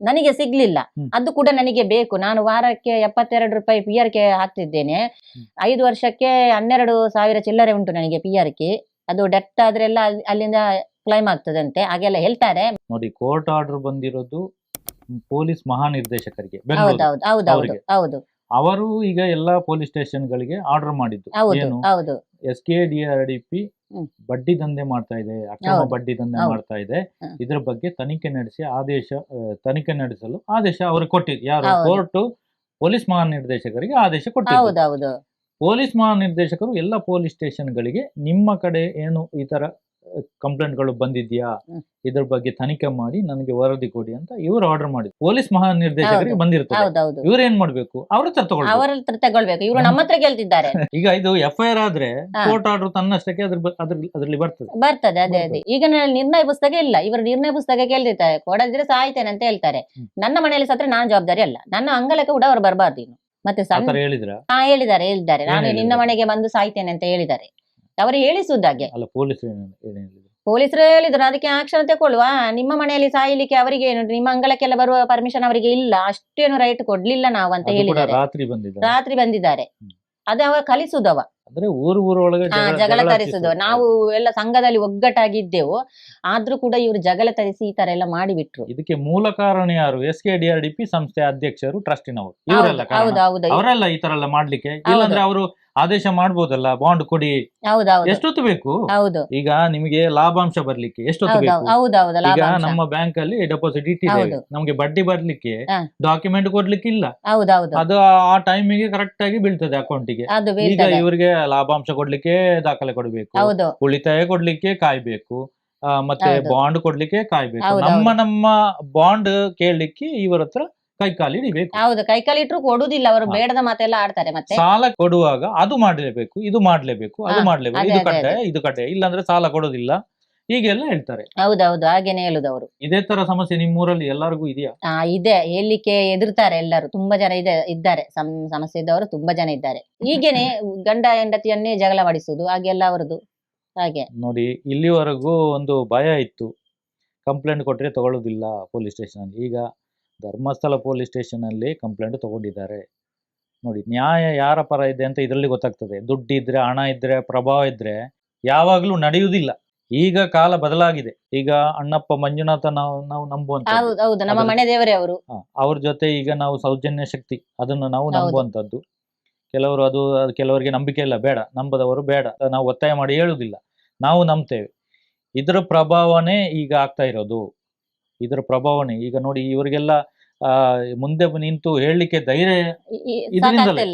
ನನಗೆ ಸಿಗ್ಲಿಲ್ಲ. ಅದು ಕೂಡ ನನಗೆ ಬೇಕು. ನಾನು ವಾರಕ್ಕೆ ಎಪ್ಪತ್ತೆರಡು ರೂಪಾಯಿ ಪಿ ಆರ್ ಕೆ ಹಾಕ್ತಿದ್ದೇನೆ. ಐದು ವರ್ಷಕ್ಕೆ ಹನ್ನೆರಡು ಸಾವಿರ ಚಿಲ್ಲರೆ ಉಂಟು ನನಗೆ ಪಿ ಆರ್ ಕೆ ಅದು ಡೆತ್ ಆದ್ರೆಲ್ಲ ಅಲ್ಲಿ- ಅಲ್ಲಿಂದ ಕ್ಲೈಮ್ ಆಗ್ತದಂತೆ. ಹಾಗೆಲ್ಲ ಹೇಳ್ತಾರೆ. ನೋಡಿ ಕೋರ್ಟ್ ಆರ್ಡರ್ ಬಂದಿರೋದು ಪೊಲೀಸ್ ಮಹಾನಿರ್ದೇಶಕರಿಗೆ ಬೆಂಗಳೂರು ಹೌದು. ಅವರು ಈಗ ಎಲ್ಲಾ ಪೊಲೀಸ್ ಸ್ಟೇಷನ್ ಗಳಿಗೆ ಆರ್ಡರ್ ಮಾಡಿದ್ದು. ಏನು? S K D R D P ಬಡ್ಡಿ ದಂಧೆ ಮಾಡ್ತಾ ಇದೆ ಅಕ್ರಮ. ಬಡ್ಡಿ ದಂಧೆ ಮಾಡ್ತಾ ಇದೆ. ಇದರ ಬಗ್ಗೆ ತನಿಖೆ ನಡೆಸಿ ಆದೇಶ ತನಿಖೆ ನಡೆಸಲು ಆದೇಶ ಅವರು ಕೊಟ್ಟಿದ್ದು ಯಾರು. ಕೋರ್ಟ್ ಪೊಲೀಸ್ ಮಹಾನಿರ್ದೇಶಕರಿಗೆ ಆದೇಶ ಕೊಟ್ಟಿದ್ದು. ಹೌದೌದು. ಪೊಲೀಸ್ ಮಹಾನಿರ್ದೇಶಕರು ಎಲ್ಲ ಪೊಲೀಸ್ ಸ್ಟೇಷನ್ ಗಳಿಗೆ ನಿಮ್ಮ ಕಡೆ ಏನು ಈ ತರ ಕಂಪ್ಲೇಂಟ್ಗಳು ಬಂದಿದ್ಯಾ. ಇದ್ರ ಬಗ್ಗೆ ತನಿಖೆ ಮಾಡಿ ನನಗೆ ವರದಿ ಕೊಡಿ ಅಂತ ಇವರು ಆರ್ಡರ್ ಮಾಡಿದ್ರು. ಪೊಲೀಸ್ ಮಹಾನಿರ್ದೇಶಕರಿಗೆ ಬಂದಿರ್ತಾರೆ ಇವ್ರು ಏನ್ ಮಾಡ್ಬೇಕು? ಅವ್ರ ಹತ್ರ ತಗೊಳ್ಬೇಕು. ಇವ್ರು ತಗೊಳ್ಬೇಕು. ಇವರು ನಮ್ಮ ಹತ್ರ ಕೇಳ್ತಿದ್ದಾರೆ. [LAUGHS] ಈಗ ಇದು ಎಫ್ ಐ ಆರ್ ಆದ್ರೆ ಕೋರ್ಟ್ ಆರ್ಡರ್ ತನ್ನಷ್ಟಕ್ಕೆ ಅದ್ರ ಅದ್ರಲ್ಲಿ ಬರ್ತದೆ. ಬರ್ತದೆ ಅದೇ ಅದೇ. ಈಗ ನನ್ನ ನಿರ್ಣಯ ಪುಸ್ತಕ ಇಲ್ಲ. ಇವರು ನಿರ್ಣಯ ಪುಸ್ತಕ ಕೇಳ್ತಿದ್ದಾರೆ ಕೊಡದಿದ್ರೆ ಸಾಯ್ತೇನೆ ಅಂತ ಹೇಳ್ತಾರೆ. ನನ್ನ ಮನೆಯಲ್ಲಿ ಸತ್ರ ನಾನು ಜವಾಬ್ದಾರಿ ಅಲ್ಲ. ನನ್ನ ಅಂಗಳಕ್ಕೆ ಕೂಡ ಅವ್ರು ಬರಬಾರ್ದು ಇನ್ನು. ಮತ್ತೆ ಹೇಳಿದ್ದಾರೆ ಹೇಳಿದ್ದಾರೆ. ಏನ್ ನಾನು ನಿನ್ನ? ಮನೆಗೆ ಬಂದು ಸಾಯ್ತೇನೆ ಅಂತ ಹೇಳಿದ್ದಾರೆ. ಅವರು ಹೇಳಿಸುದಾಗೆ ಅಲ್ಲ ಏನ್ ಹೇಳಿದ್ರು? ಪೊಲೀಸರು ಹೇಳಿದ್ರು ಅದಕ್ಕೆ ಆಕ್ಷನ್ ತಗೊಳ್ಳುವ. ನಿಮ್ಮ ಮನೆಯಲ್ಲಿ ಸಾಯ್ಲಿಕ್ಕೆ ಅವರಿಗೆ ಏನು ನಿಮ್ಮ ಅಂಗಳಕ್ಕೆಲ್ಲ ಬರುವ ಪರ್ಮಿಷನ್ ಅವರಿಗೆ ಇಲ್ಲ. ಅಷ್ಟೇನು ರೈಟ್ ಕೊಡ್ಲಿಲ್ಲ ನಾವು ಅಂತ ಅದು ಕೂಡ ಹೇಳಿದ್ದಾರೆ. ರಾತ್ರಿ ಬಂದಿದ್ದಾರೆ ರಾತ್ರಿ ಬಂದಿದ್ದಾರೆ. ಅದು ಅವ ಕಲಿಸುದವ. ಅಂದ್ರೆ ಊರು ಊರೊಳಗೆ ಜಗಳ- ತರಿಸುದು ನಾವು ಎಲ್ಲ ಸಂಘದಲ್ಲಿ ಒಗ್ಗಟ್ಟಾಗಿದ್ದೆವು. ಆದ್ರೂ ಕೂಡ ಇವರು ಜಗಳ ತರಿಸಿ ಈ ತರ ಎಲ್ಲ ಮಾಡಿಬಿಟ್ರು. ಇದಕ್ಕೆ ಮೂಲ ಕಾರಣ ಯಾರು? S K D R D P ಸಂಸ್ಥೆ ಅಧ್ಯಕ್ಷರು ಟ್ರಸ್ಟಿನವರು. ಇವರೆಲ್ಲ ಹೌದು ಹೌದು ಹೌದು. ಅವರೆಲ್ಲ ಈ ತರ ಎಲ್ಲ ಮಾಡ್ಲಿಕ್ಕೆ? ಇಲ್ಲಾಂದ್ರೆ ಅವರು ಆದೇಶ ಮಾಡ್ಬೋದಲ್ಲ ಬಾಂಡ್ ಕೊಡಿ. ಹೌದು ಎಷ್ಟೊತ್ತು ಬೇಕು? ಹೌದು. ಈಗ ನಿಮಗೆ ಲಾಭಾಂಶ ಬರ್ಲಿಕ್ಕೆ ಎಷ್ಟೊತ್ತು ಬೇಕು? ಈಗ ನಮ್ಮ ಬ್ಯಾಂಕ್ ಅಲ್ಲಿ ಡೆಪಾಸಿಟ್ ಇಟ್ಟಿದ್ದೇವೆ ನಮಗೆ ಬಡ್ಡಿ ಬರ್ಲಿಕ್ಕೆ ಡಾಕ್ಯುಮೆಂಟ್ ಕೊಡ್ಲಿಕ್ಕೆ ಇಲ್ಲ ಅದು ಆ ಟೈಮಿಗೆ ಕರೆಕ್ಟ್ ಆಗಿ ಬೀಳ್ತದೆ ಅಕೌಂಟಿಗೆ ಈಗ ಇವರಿಗೆ ಲಾಭಾಂಶ ಕೊಡ್ಲಿಕ್ಕೆ ದಾಖಲೆ ಕೊಡಬೇಕು. ಉಳಿತಾಯ ಕೊಡ್ಲಿಕ್ಕೆ ಕಾಯ್ಬೇಕು. ಮತ್ತೆ ಬಾಂಡ್ ಕೊಡ್ಲಿಕ್ಕೆ ಕಾಯ್ಬೇಕು. ನಮ್ಮ ನಮ್ಮ ಬಾಂಡ್ ಕೇಳಲಿಕ್ಕೆ ಇವರ ಹತ್ರ ಕೈ ಕಾಲಿಡಿಬೇಕು ಹೌದು ಕೈಕಾಲಿ ಇಟ್ರು ಕೊಡುದಿಲ್ಲ ಅವರು ಬೇಡದ ಮಾತೆಲ್ಲ ಆಡ್ತಾರೆ ಮತ್ತೆ. ಸಾಲ ಕೊಡುವಾಗ ಅದು ಮಾಡಲೇಬೇಕು ಇದು ಮಾಡ್ಲೇಬೇಕು ಅದು ಮಾಡ್ಲೇಬೇಕು ಇದು ಕಡ್ಡಾಯ ಇದು ಕಡ್ಡಾಯ ಇಲ್ಲಾಂದ್ರೆ ಸಾಲ ಕೊಡೋದಿಲ್ಲ. ಹೀಗೆಲ್ಲ ಹೇಳ್ತಾರೆ. ಹೌದೌದು ಹಾಗೇನೆ ಹೇಳುದು ಅವರು. ಇದೇ ತರ ಸಮಸ್ಯೆ ನಿಮ್ಮೂರಲ್ಲಿ ಎಲ್ಲರಿಗೂ ಇದೆಯಾ? ಆ ಇದೆ. ಹೇಳಿಕೆ ಎದುರ್ತಾರೆ ಎಲ್ಲರೂ. ತುಂಬಾ ಜನ ಇದೆ ಇದ್ದಾರೆ. ಸಮ್- ಸಮಸ್ಯೆ ಇದ್ದವರು ತುಂಬಾ ಜನ ಇದ್ದಾರೆ. ಹೀಗೇನೆ [LAUGHS] ಗಂಡ ಹೆಂಡತಿಯನ್ನೇ ಜಗಳ ಮಾಡಿಸುದು ಹಾಗೆಲ್ಲ ಅವರದು ಹಾಗೆ. ನೋಡಿ ಇಲ್ಲಿವರೆಗೂ ಒಂದು ಭಯ ಇತ್ತು. ಕಂಪ್ಲೇಂಟ್ ಕೊಟ್ರೆ ತಗೊಳ್ಳೋದಿಲ್ಲ ಪೊಲೀಸ್ ಸ್ಟೇಷನ್ ಈಗ ಧರ್ಮಸ್ಥಳ ಪೊಲೀಸ್ ಸ್ಟೇಷನಲ್ಲಿ ಕಂಪ್ಲೇಂಟ್ ತಗೊಂಡಿದ್ದಾರೆ. ನೋಡಿ ನ್ಯಾಯ ಯಾರ ಪರ ಇದೆ ಅಂತ ಇದರಲ್ಲಿ ಗೊತ್ತಾಗ್ತದೆ. ದುಡ್ಡಿದ್ರೆ ಹಣ ಇದ್ರೆ ಪ್ರಭಾವ ಇದ್ರೆ ಯಾವಾಗಲೂ ನಡೆಯುವುದಿಲ್ಲ. ಈಗ ಕಾಲ ಬದಲಾಗಿದೆ. ಈಗ ಅಣ್ಣಪ್ಪ ಮಂಜುನಾಥ ನಾವು ನಾವು ಅವರು. ಅವ್ರ ಜೊತೆ ಈಗ ನಾವು ಸೌಜನ್ಯ ಶಕ್ತಿ ಅದನ್ನ ನಾವು. ನಂಬುವಂತದ್ದು ಕೆಲವರು ಅದು ಅದು ಕೆಲವರಿಗೆ ನಂಬಿಕೆ ಇಲ್ಲ ಬೇಡ. ನಂಬದವರು ಬೇಡ. ನಾವು ಒತ್ತಾಯ ಮಾಡಿ ಹೇಳುದಿಲ್ಲ ನಾವು ನಂಬ್ತೇವೆ. ಇದರ ಪ್ರಭಾವನೇ ಈಗ ಆಗ್ತಾ ಇರೋದು. ಇದರ ಪ್ರಭಾವನೆ. ಈಗ ನೋಡಿ ಇವರಿಗೆಲ್ಲ ಮುಂದೆ ನಿಂತು ಹೇಳಲಿಕ್ಕೆ ಧೈರ್ಯ ಇದರಿಂದಲೇ?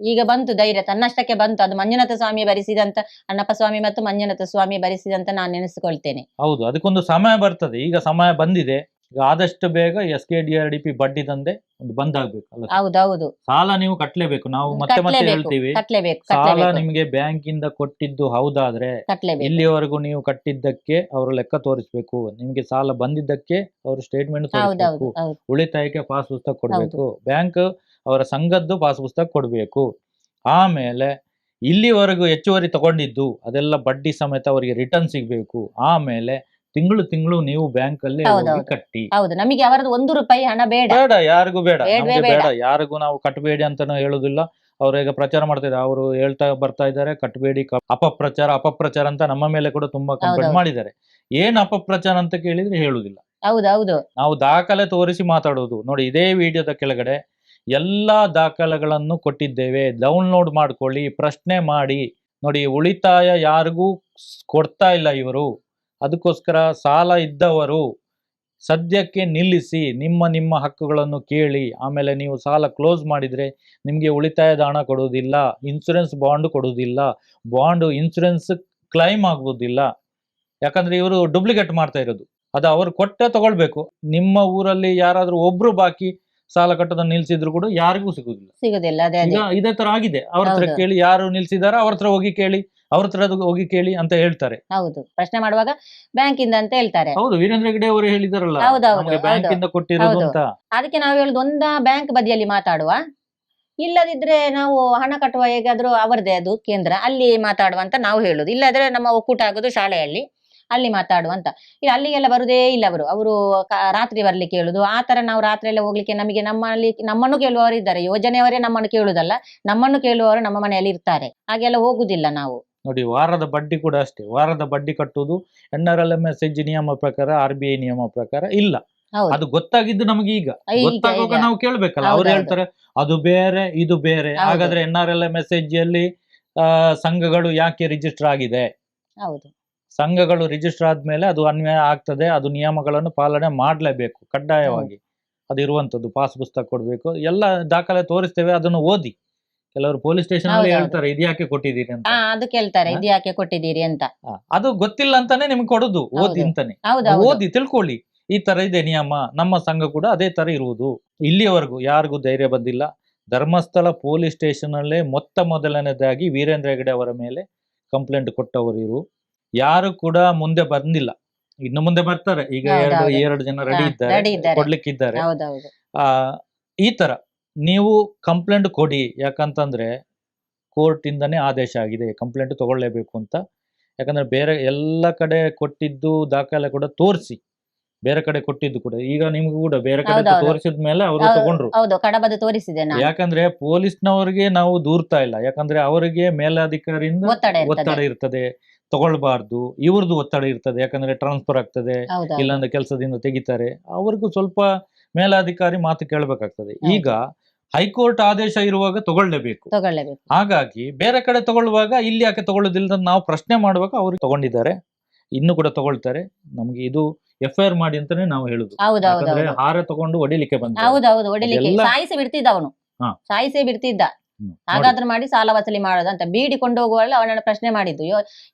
ಈಗ ಬಂತು ಧೈರ್ಯ ತನ್ನಷ್ಟಕ್ಕೆ ಬಂತು. ಅದು ಮಂಜುನಾಥ ಸ್ವಾಮಿ ಭರಿಸಿದಂತ ಅಣ್ಣಪ್ಪ ಸ್ವಾಮಿ ಮತ್ತು ಮಂಜುನಾಥ ಸ್ವಾಮಿ ಭರಿಸಿದಂತ ನಾನು ನೆನೆಸಿಕೊಳ್ತೇನೆ. ಹೌದು ಅದಕ್ಕೊಂದು ಸಮಯ ಬರ್ತದೆ. ಈಗ ಸಮಯ ಬಂದಿದೆ. ಈಗ ಆದಷ್ಟು ಬೇಗ S K D R D P ಬಡ್ಡಿ ದಂಧೆ ಒಂದು ಬಂದ್ ಆಗ್ಬೇಕು ಅಲ್ಲ ಹೌದೌದು ಸಾಲ ನೀವು ಕಟ್ಲೇಬೇಕು. ನಾವು ಮತ್ತೆ ಮತ್ತೆ ಕಟ್ಲೇಬೇಕು ಹೇಳ್ತೀವಿ. ಕಟ್ಲೇಬೇಕು ಸಾಲ ನಿಮ್ಗೆ ನಿಮಗೆ ಬ್ಯಾಂಕ್ ಇಂದ ಕೊಟ್ಟಿದ್ದು ಹೌದಾದ್ರೆ ಕಟ್ಲೇಬೇಕು. ಇಲ್ಲಿವರೆಗೂ ನೀವು ಕಟ್ಟಿದ್ದಕ್ಕೆ ಅವರು ಲೆಕ್ಕ ತೋರಿಸ್ಬೇಕು. ನಿಮ್ಗೆ ಸಾಲ ಬಂದಿದ್ದಕ್ಕೆ ಅವರು ಸ್ಟೇಟ್ಮೆಂಟ್ ಹೌದೌದು ತೋರಿಸ್ಬೇಕು. ಹೌದು. ಉಳಿತಾಯಕ್ಕೆ ಪಾಸ್ ಪುಸ್ತಕ ಕೊಡಬೇಕು. ಬ್ಯಾಂಕ್ ಅವರ ಸಂಘದ್ದು ಪಾಸ್ ಪುಸ್ತಕ ಕೊಡಬೇಕು. ಆಮೇಲೆ ಇಲ್ಲಿವರೆಗೂ ಹೆಚ್ಚುವರಿ ತಗೊಂಡಿದ್ದು ಅದೆಲ್ಲ ಬಡ್ಡಿ ಸಮೇತ ಅವರಿಗೆ ರಿಟರ್ನ್ ಸಿಗ್ಬೇಕು. ಆಮೇಲೆ ತಿಂಗಳು ತಿಂಗಳು ನೀವು ಬ್ಯಾಂಕ್ ಅಲ್ಲಿ ಹೋಗಿ. ಕಟ್ಟಿ. ಹೌದು ನಮಗೆ ಅವರದ್ದು ಒಂದು ರೂಪಾಯಿ ಹಣ ಬೇಡ. ಬೇಡ ಯಾರಿಗೂ ಬೇಡ. ಬೇಡ್ವೇ ನಮ್ಗೆ ಬೇಡ. ಬೇಡ. ಯಾರಿಗೂ ನಾವು ಕಟ್ಟಬೇಡಿ ಅಂತಾನು ಹೇಳುದಿಲ್ಲ. ಅವ್ರು ಈಗ ಪ್ರಚಾರ ಮಾಡ್ತಿದ್ದಾರೆ. ಅವರು ಹೇಳ್ತಾ ಬರ್ತಾ ಇದ್ದಾರೆ ಕಟ್ಟಬೇಡಿ ಕ- ಅಪಪ್ರಚಾರ ಅಪಪ್ರಚಾರ ಅಂತ ನಮ್ಮ ಮೇಲೆ ಕೂಡ ತುಂಬಾ ಕಂಪ್ಲೇಂಟ್ ಹೌದೌದು. ಮಾಡಿದ್ದಾರೆ. ಏನ್ ಅಪಪ್ರಚಾರ ಅಂತ ಕೇಳಿದ್ರೆ ಹೇಳುದಿಲ್ಲ. ಹೌದು ಹೌದು ನಾವು ದಾಖಲೆ ತೋರಿಸಿ ಮಾತಾಡೋದು. ನೋಡಿ ಇದೇ ವಿಡಿಯೋದ ಕೆಳಗಡೆ ಎಲ್ಲಾ ದಾಖಲೆಗಳನ್ನು ಕೊಟ್ಟಿದ್ದೇವೆ. ಡೌನ್ಲೋಡ್ ಮಾಡ್ಕೊಳ್ಳಿ ಪ್ರಶ್ನೆ ಮಾಡಿ. ನೋಡಿ ಉಳಿತಾಯ ಯಾರಿಗೂ ಸ್- ಕೊಡ್ತಾ ಇಲ್ಲ ಇವರು. ಅದಕ್ಕೋಸ್ಕರ ಸಾಲ ಇದ್ದವರು ಸದ್ಯಕ್ಕೆ ನಿಲ್ಲಿಸಿ ನಿಮ್ಮ ನಿಮ್ಮ ಹಕ್ಕುಗಳನ್ನು ಕೇಳಿ ಆಮೇಲೆ ನೀವು ಸಾಲ ಕ್ಲೋಸ್ ಮಾಡಿದ್ರೆ ನಿಮಗೆ ಉಳಿತಾಯದ ಹಣ ಕೊಡುವುದಿಲ್ಲ ಇನ್ಸೂರೆನ್ಸ್ ಬಾಂಡ್ ಕೊಡುವುದಿಲ್ಲ ಬಾಂಡ್ ಇನ್ಸೂರೆನ್ಸ್ ಕ್ಲೈಮ್ ಆಗುವುದಿಲ್ಲ. ಯಾಕಂದ್ರೆ ಇವರು ಡೂಪ್ಲಿಕೇಟ್ ಮಾಡ್ತಾ ಇರೋದು. ಅದು ಅವರು ಕೊಟ್ಟೆ ತಗೊಳ್ಬೇಕು. ನಿಮ್ಮ ಊರಲ್ಲಿ ಯಾರಾದರೂ ಒಬ್ರು ಬಾಕಿ ಸಾಲ ಕಟ್ಟೋದನ್ನ ನಿಲ್ಸಿದ್ರು ಕೂಡ ಯಾರಿಗೂ ಸಿಗುದಿಲ್ಲ ಸಿಗುದಿಲ್ಲ ಇದೇ ತರ ಆಗಿದೆ. ಅವ್ರ ಹತ್ರ ಕೇಳಿ ಯಾರು ನಿಲ್ಸಿದಾರ ಅವ್ರ ಹತ್ರ ಹೋಗಿ ಕೇಳಿ ಅವ್ರ ಹತ್ರ ಹೋಗಿ ಕೇಳಿ ಅಂತ ಹೇಳ್ತಾರೆ. ಹೌದು. ಪ್ರಶ್ನೆ ಮಾಡುವಾಗ ಬ್ಯಾಂಕ್ ಇಂದ ಅಂತ ಹೇಳ್ತಾರೆ. ಹೌದು ವೀರೇಂದ್ರ ಹೆಗಡೆ ಅವರು ಹೇಳಿದಾರಲ್ಲ ನಮಗೆ ಬ್ಯಾಂಕ್ ಹೌದು. ಇಂದ ಕೊಟ್ಟಿರೋದು ಹೌದು. ಅಂತ. ಅದಕ್ಕೆ ನಾವು ಹೇಳುದು ಒಂದ ಬ್ಯಾಂಕ್ ಬದಿಯಲ್ಲಿ ಮಾತಾಡುವ. ಇಲ್ಲದಿದ್ರೆ ನಾವು ಹಣ ಕಟ್ಟುವ ಹೇಗಾದ್ರೂ ಅವರದೇ ಅದು ಕೇಂದ್ರ. ಅಲ್ಲಿ ಮಾತಾಡುವ ಅಂತ ನಾವು ಹೇಳುದು. ಇಲ್ಲದ್ರೆ ನಮ್ಮ ಒಕ್ಕೂಟ ಆಗೋದು ಶಾಲೆಯಲ್ಲಿ. ಅಲ್ಲಿ ಮಾತಾಡುವ ಅಂತ. ಇಲ್ಲ ಅಲ್ಲಿಗೆಲ್ಲ ಬರುದೇ ಇಲ್ಲ ಅವರು. ಅವರು ರಾತ್ರಿ ಬರ್ಲಿಕ್ಕೆ ಹೇಳುದು. ಆ ತರ ನಾವು ರಾತ್ರಿ ಎಲ್ಲ ಹೋಗ್ಲಿಕ್ಕೆ ನಮಗೆ ನಮ್ಮಲ್ಲಿ ನಮ್ಮನ್ನು ಕೇಳುವವರು ಇದ್ದಾರೆ ಯೋಜನೆಯವರೇ ನಮ್ಮನ್ನು ಕೇಳುದಲ್ಲ ನಮ್ಮನ್ನು ಕೇಳುವವರು ನಮ್ಮ ಮನೆಯಲ್ಲಿ ಇರ್ತಾರೆ. ಹಾಗೆಲ್ಲ ಹೋಗುದಿಲ್ಲ ನಾವು. ನೋಡಿ ವಾರದ ಬಡ್ಡಿ ಕೂಡ ಅಷ್ಟೇ. ವಾರದ ಬಡ್ಡಿ ಕಟ್ಟುವುದು N R L M S ಎಜ್ ನಿಯಮ ಪ್ರಕಾರ ಆರ್ ಬಿ ಐ ನಿಯಮ ಪ್ರಕಾರ ಇಲ್ಲ. ಅದು ಗೊತ್ತಾಗಿದ್ದು ನಮ್ಗೆ ಈಗ. ಗೊತ್ತಾಗುವಾಗ ನಾವು ಕೇಳ್ಬೇಕಲ್ಲ ಅವ್ರು ಹೇಳ್ತಾರೆ ಅದು ಬೇರೆ ಇದು ಬೇರೆ. ಹಾಗಾದ್ರೆ N R L M S ಎಜ್ ಅಲ್ಲಿ ಸಂಘಗಳು ಯಾಕೆ ರಿಜಿಸ್ಟರ್ ಆಗಿದೆ? ಸಂಘಗಳು ರಿಜಿಸ್ಟರ್ ಆದ್ಮೇಲೆ ಅದು ಅನ್ವಯ ಆಗ್ತದೆ ಅದು ನಿಯಮಗಳನ್ನು ಪಾಲನೆ ಮಾಡಲೇಬೇಕು ಕಡ್ಡಾಯವಾಗಿ. ಅದು ಇರುವಂತದ್ದು ಪಾಸ್ ಪುಸ್ತಕ ಕೊಡ್ಬೇಕು ಎಲ್ಲ ದಾಖಲೆ ತೋರಿಸ್ತೇವೆ ಅದನ್ನು ಓದಿ. ಕೆಲವರು ಪೊಲೀಸ್ ಸ್ಟೇಷನ್ ಅಲ್ಲಿ ಹೌದೌದು. ಹೇಳ್ತಾರೆ ಇದ್ಯಾಕೆ ಕೊಟ್ಟಿದ್ದೀರಿ ಅಂತ? ಹಾ ಅದು ಕೇಳ್ತಾರೆ ಹಾ? ಇದು ಯಾಕೆ ಕೊಟ್ಟಿದ್ದೀರಿ ಅಂತ? ಅದು ಗೊತ್ತಿಲ್ಲ ಅಂತಾನೆ ನಿಮ್ಗೆ ಕೊಡುದು ಓದಿ ಹೌದು. ಅಂತಾನೆ ಓದಿ ತಿಳ್ಕೊಳ್ಳಿ. ಈ ತರ ಇದೆ ನಿಯಮ ನಮ್ಮ ಸಂಘ ಕೂಡ ಅದೇ ತರ ಇರುವುದು. ಇಲ್ಲಿಯವರೆಗೂ ಯಾರಿಗೂ ಧೈರ್ಯ ಬಂದಿಲ್ಲ. ಧರ್ಮಸ್ಥಳ ಪೊಲೀಸ್ ಸ್ಟೇಷನ್ ಅಲ್ಲೇ ಮೊತ್ತ ಮೊದಲನೇದಾಗಿ ವೀರೇಂದ್ರ ಹೆಗಡೆ ಅವರ ಮೇಲೆ ಕಂಪ್ಲೇಂಟ್ ಕೊಟ್ಟವರು ಇರು. ಯಾರು ಕೂಡ ಮುಂದೆ ಬಂದಿಲ್ಲ. ಇನ್ನು ಮುಂದೆ ಬರ್ತಾರೆ. ಈಗ ಎರಡು. ಎರಡು ಜನ ರೆಡಿ ಇದ್ದಾರೆ ಇದ್ದಾರೆ. ಕೊಡ್ಲಿಕ್ಕಿದ್ದಾರೆ. ಹೌದೌದು. ಆ ಈ ತರ. ನೀವು ಕಂಪ್ಲೇಂಟ್ ಕೊಡಿ ಯಾಕಂತಂದ್ರೆ ಕೋರ್ಟ್ ಇಂದನೇ ಆದೇಶ ಆಗಿದೆ ಕಂಪ್ಲೇಂಟ್ ತಗೊಳ್ಳೇಬೇಕು ಅಂತ. ಯಾಕಂದ್ರೆ ಬೇರೆ ಎಲ್ಲ ಕಡೆ ಕೊಟ್ಟಿದ್ದು ದಾಖಲೆ ಕೂಡ ತೋರಿಸಿ ಬೇರೆ ಕಡೆ ಕೊಟ್ಟಿದ್ದು ಕೂಡ. ಈಗ ನಿಮ್ಗೂ ಕೂಡ ಬೇರೆ ಕಡೆ. ತೋರಿಸಿದ ಮೇಲೆ ಅವರು ತಗೊಂಡ್ರು. ಕಡಬದ ತೋರಿಸಿದೆ ಯಾಕಂದ್ರೆ ಪೊಲೀಸ್ನವರಿಗೆ ನಾವು ದೂರ್ತಾ ಇಲ್ಲ. ಯಾಕಂದ್ರೆ ಅವರಿಗೆ ಮೇಲಾಧಿಕಾರಿಯಿಂದ ಒತ್ತಡ ಇರ್ತದೆ. ತಗೊಳ್ಬಾರ್ದು ಇವ್ರದ್ದು ಒತ್ತಡ ಇರ್ತದೆ. ಯಾಕಂದ್ರೆ ಟ್ರಾನ್ಸ್ಫರ್ ಆಗ್ತದೆ ಇಲ್ಲಾಂದ್ರೆ ಕೆಲಸದಿಂದ ತೆಗಿತಾರೆ. ಅವ್ರಿಗೂ ಸ್ವಲ್ಪ ಮೇಲಾಧಿಕಾರಿ ಮಾತು ಕೇಳಬೇಕಾಗ್ತದೆ. ಈಗ ಹೈಕೋರ್ಟ್ ಆದೇಶ ಇರುವಾಗ ತಗೊಳ್ಳೇಬೇಕು. ತಗೊಳ್ಳೇಬೇಕು. ಹಾಗಾಗಿ ಬೇರೆ ಕಡೆ ತಗೊಳ್ಳುವಾಗ ಇಲ್ಲಿ ಯಾಕೆ ತಗೊಳ್ಳೋದಿಲ್ಲ ನಾವು ಪ್ರಶ್ನೆ ಮಾಡುವಾಗ ಅವರು ತಗೊಂಡಿದ್ದಾರೆ. ಇನ್ನು ಕೂಡ ತಗೊಳ್ತಾರೆ. ನಮ್ಗೆ ಇದು ಎಫ್ ಐ ಆರ್ ಮಾಡಿ ಅಂತಾನೆ ನಾವು ಹೇಳುದು. ಹೌದು ಹಾರ ತಗೊಂಡು ಹೊಡಿಲಿಕ್ಕೆ ಬಂದ ಹೌದೌದು ಹೊಡಿಲಿಕ್ಕೆ ಸಾಯಿಸಿ ಬಿಡ್ತಿದ್ದ ಅವನು. ಸಾಯಿಸೇ ಬಿಡ್ತಿದ್ದ. ಹಾಗಾದ್ರೂ ಮಾಡಿ ಸಾಲ ವಸೂಲಿ ಮಾಡೋದು ಅಂತ ಬೀಡಿ ಕೊಂಡು ಹೋಗುವಲ್ಲ ಅವನನ್ನ ಪ್ರಶ್ನೆ ಮಾಡಿದ್ದು.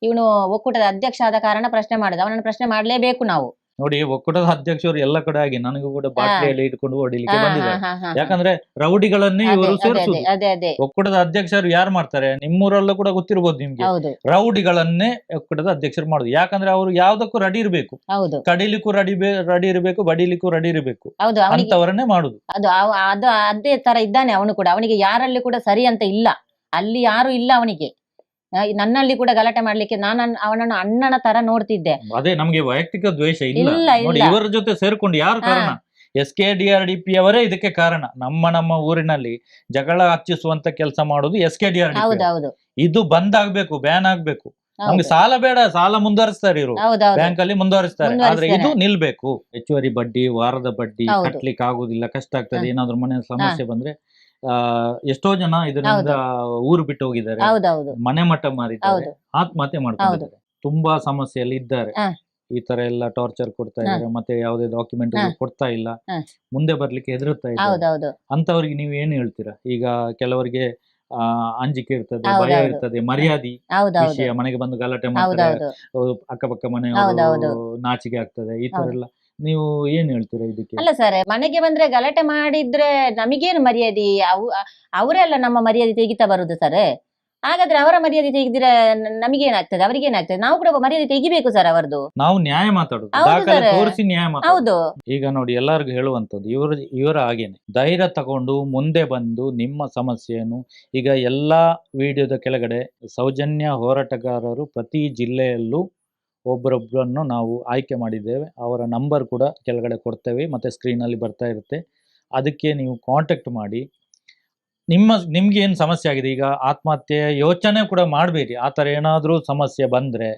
ಇವನು ಒಕ್ಕೂಟದ ಅಧ್ಯಕ್ಷ ಆದ ಕಾರಣ ಪ್ರಶ್ನೆ ಮಾಡಿದ ಅವನನ್ನ ಪ್ರಶ್ನೆ ಮಾಡಲೇಬೇಕು ನಾವು. ನೋಡಿ ಒಕ್ಕೂಟದ ಅಧ್ಯಕ್ಷರು ಎಲ್ಲ ಕಡೆ ಆಗಿ ನನಗೂ ಕೂಡ ಬಾಟ್ಲಿಯಲ್ಲಿ ಇಟ್ಕೊಂಡು ಹೊಡಿಲಿಕ್ಕೆ ಬಂದಿದ್ದಾರೆ. ಯಾಕಂದ್ರೆ ರೌಡಿಗಳನ್ನೇ ಇವರು ಸೇರಿಸುದು. ಒಕ್ಕೂಟದ ಅಧ್ಯಕ್ಷರು ಯಾರು ಮಾಡ್ತಾರೆ? ನಿಮ್ಮೂರಲ್ಲೂ ಕೂಡ ಗೊತ್ತಿರ್ಬೋದು ನಿಮ್ಗೆ. ರೌಡಿಗಳನ್ನೇ ಒಕ್ಕೂಟದ ಅಧ್ಯಕ್ಷರು ಮಾಡುದು. ಯಾಕಂದ್ರೆ ಅವರು ಯಾವ್ದಕ್ಕೂ ರೆಡಿ ಇರಬೇಕು. ಕಡಿಲಿಕ್ಕೂ ರೆಡಿ ರೆಡಿ ಇರಬೇಕು ಬಡಿಲಿಕ್ಕೂ ರೆಡಿ ಇರಬೇಕು. ಅಂತವರನ್ನೇ ಮಾಡುದು. ಅದು ಅದು ಅದೇ ತರ ಇದ್ದಾನೆ ಅವನು ಕೂಡ. ಅವನಿಗೆ ಯಾರಲ್ಲಿ ಕೂಡ ಸರಿ ಅಂತ ಇಲ್ಲ. ಅಲ್ಲಿ ಯಾರು ಇಲ್ಲ ಅವನಿಗೆ. ನನ್ನಲ್ಲಿ ಕೂಡ ಗಲಾಟೆ ಮಾಡ್ಲಿಕ್ಕೆ ನಾನು ಅವನನ್ನು ಅಣ್ಣನ ತರ ನೋಡ್ತಿದ್ದೆ. ಅದೇ ನಮ್ಗೆ ವೈಯಕ್ತಿಕ ದ್ವೇಷ ಇಲ್ಲ. ಇಲ್ಲ, ನೋಡಿ ಇಲ್ಲ. ಇವರ ಜೊತೆ ಸೇರ್ಕೊಂಡು ಯಾರು ಹಾ. ಕಾರಣ? S K D R D P ಅವರೇ ಇದಕ್ಕೆ ಕಾರಣ. ನಮ್ಮ ನಮ್ಮ ಊರಿನಲ್ಲಿ ಜಗಳ ಹಚ್ಚಿಸುವಂತ ಕೆಲಸ ಮಾಡೋದು S K D R D ಹೌದೌದು ಇದು ಬಂದ್ ಆಗ್ಬೇಕು ಬ್ಯಾನ್ ಆಗ್ಬೇಕು. ನಮ್ಗೆ ಹೌದು. ಸಾಲ ಬೇಡ ಸಾಲ ಮುಂದುವರಿಸ್ತಾರೆ ಇವರು. ಹೌದೌದು ಬ್ಯಾಂಕ್ ಅಲ್ಲಿ ಮುಂದುವರಿಸ್ತಾರೆ. ಆದ್ರೆ ಇದು ಮುಂದುವರಿಸ್ತಾರೆ. ನಿಲ್ಬೇಕು. ಹೆಚ್ಚುವರಿ ಬಡ್ಡಿ ವಾರದ ಬಡ್ಡಿ ಹೌದು. ಕಟ್ಲಿಕ್ಕೆ ಆಗುದಿಲ್ಲ ಕಷ್ಟ ಆಗ್ತದೆ. ಏನಾದ್ರೂ ಏನಾದ್ರು ಮನೆ ಸಮಸ್ಯೆ ಬಂದ್ರೆ ಎಷ್ಟೋ ಜನ ಇದರಿಂದ ಊರು ಬಿಟ್ಟು ಹೋಗಿದ್ದಾರೆ. ಹೌದೌದು. ಮನೆ ಮಠ ಮಾರಿದ್ದಾರೆ. ಆತ್ಮಹತ್ಯೆ ಮಾಡ್ಕೊಂಡಿದ್ದಾರೆ. ತುಂಬಾ ಸಮಸ್ಯೆಯಲ್ಲಿ ಇದ್ದಾರೆ. ಈ ತರ ಎಲ್ಲ ಟಾರ್ಚರ್ ಕೊಡ್ತಾ ಇದ್ದಾರೆ. ಮತ್ತೆ ಯಾವುದೇ ಡಾಕ್ಯುಮೆಂಟ್ ಕೊಡ್ತಾ ಇಲ್ಲ. ಮುಂದೆ ಬರ್ಲಿಕ್ಕೆ ಹೆದರುತ್ತಾ ಇದ್ದಾರೆ. ಅಂತವ್ರಿಗೆ ನೀವು ಏನು ಹೇಳ್ತೀರಾ? ಈಗ ಕೆಲವರಿಗೆ ಅಂಜಿಕೆ ಇರ್ತದೆ ಭಯ ಇರ್ತದೆ ಮರ್ಯಾದಿ ವಿಷಯ. ಮನೆಗೆ ಬಂದು ಗಲಾಟೆ ಮಾಡ್ತಾರೆ. ಅಕ್ಕಪಕ್ಕ ಮನೆ ನಾಚಿಕೆ ಆಗ್ತದೆ. ಈ ತರ ಎಲ್ಲ ನೀವು ಏನ್ ಹೇಳ್ತೀರಾ ಇದಕ್ಕೆ? ಅಲ್ಲ ಸರ್ ಮನೆಗೆ ಬಂದ್ರೆ ಗಲಾಟೆ ಮಾಡಿದ್ರೆ ನಮಗೇನು ಮರ್ಯಾದೆ? ಅವು ಅವರೆಲ್ಲ ನಮ್ಮ ಮರ್ಯಾದೆ ತೆಗಿತಾ ಬರುದು ಸರ್. ಹಾಗಾದ್ರೆ ಅವರ ಮರ್ಯಾದೆ ತೆಗೆದಿರ ನಮಗೇನಾಗ್ತದೆ? ಅವ್ರಿಗೇನಾಗ್ತದೆ? ನಾವು ಕೂಡ ಮರ್ಯಾದೆ ತೆಗಿಬೇಕು ಸರ್ ಅವರದು. ನಾವು ನ್ಯಾಯ ಮಾತಾಡುದು. ಹೌದು ದಾಖಲೆ ಸರ್. ತೋರಿಸಿ ನ್ಯಾಯ ಮಾತಾಡುದು. ಹೌದು. ಈಗ ನೋಡಿ ಎಲ್ಲರಿಗೂ ಹೇಳುವಂತದ್ದು ಇವರು ಇವರ ಹಾಗೇನೆ. ಧೈರ್ಯ ತಗೊಂಡು ಮುಂದೆ ಬಂದು ನಿಮ್ಮ ಸಮಸ್ಯೆಯನ್ನು ಈಗ ಎಲ್ಲಾ ವಿಡಿಯೋದ ಕೆಳಗಡೆ ಸೌಜನ್ಯ ಹೋರಾಟಗಾರರು ಪ್ರತಿ ಜಿಲ್ಲೆಯಲ್ಲೂ ಒಬ್ಬರೊಬ್ಬರನ್ನು ನಾವು ಆಯ್ಕೆ ಮಾಡಿದ್ದೇವೆ. ಅವರ ನಂಬರ್ ಕೂಡ ಕೆಳಗಡೆ ಕೊಡ್ತೇವೆ. ಮತ್ತು ಸ್ಕ್ರೀನಲ್ಲಿ ಬರ್ತಾ ಇರುತ್ತೆ. ಅದಕ್ಕೆ ನೀವು ಕಾಂಟ್ಯಾಕ್ಟ್ ಮಾಡಿ. ನಿಮ್ಮ, ನಿಮ್ಗೆ ಏನು ಸಮಸ್ಯೆ ಆಗಿದೆ? ಈಗ ಆತ್ಮಹತ್ಯೆ ಯೋಚನೆ ಕೂಡ ಮಾಡಬೇಡಿ. ಆ ಥರ ಏನಾದರೂ ಸಮಸ್ಯೆ ಬಂದರೆ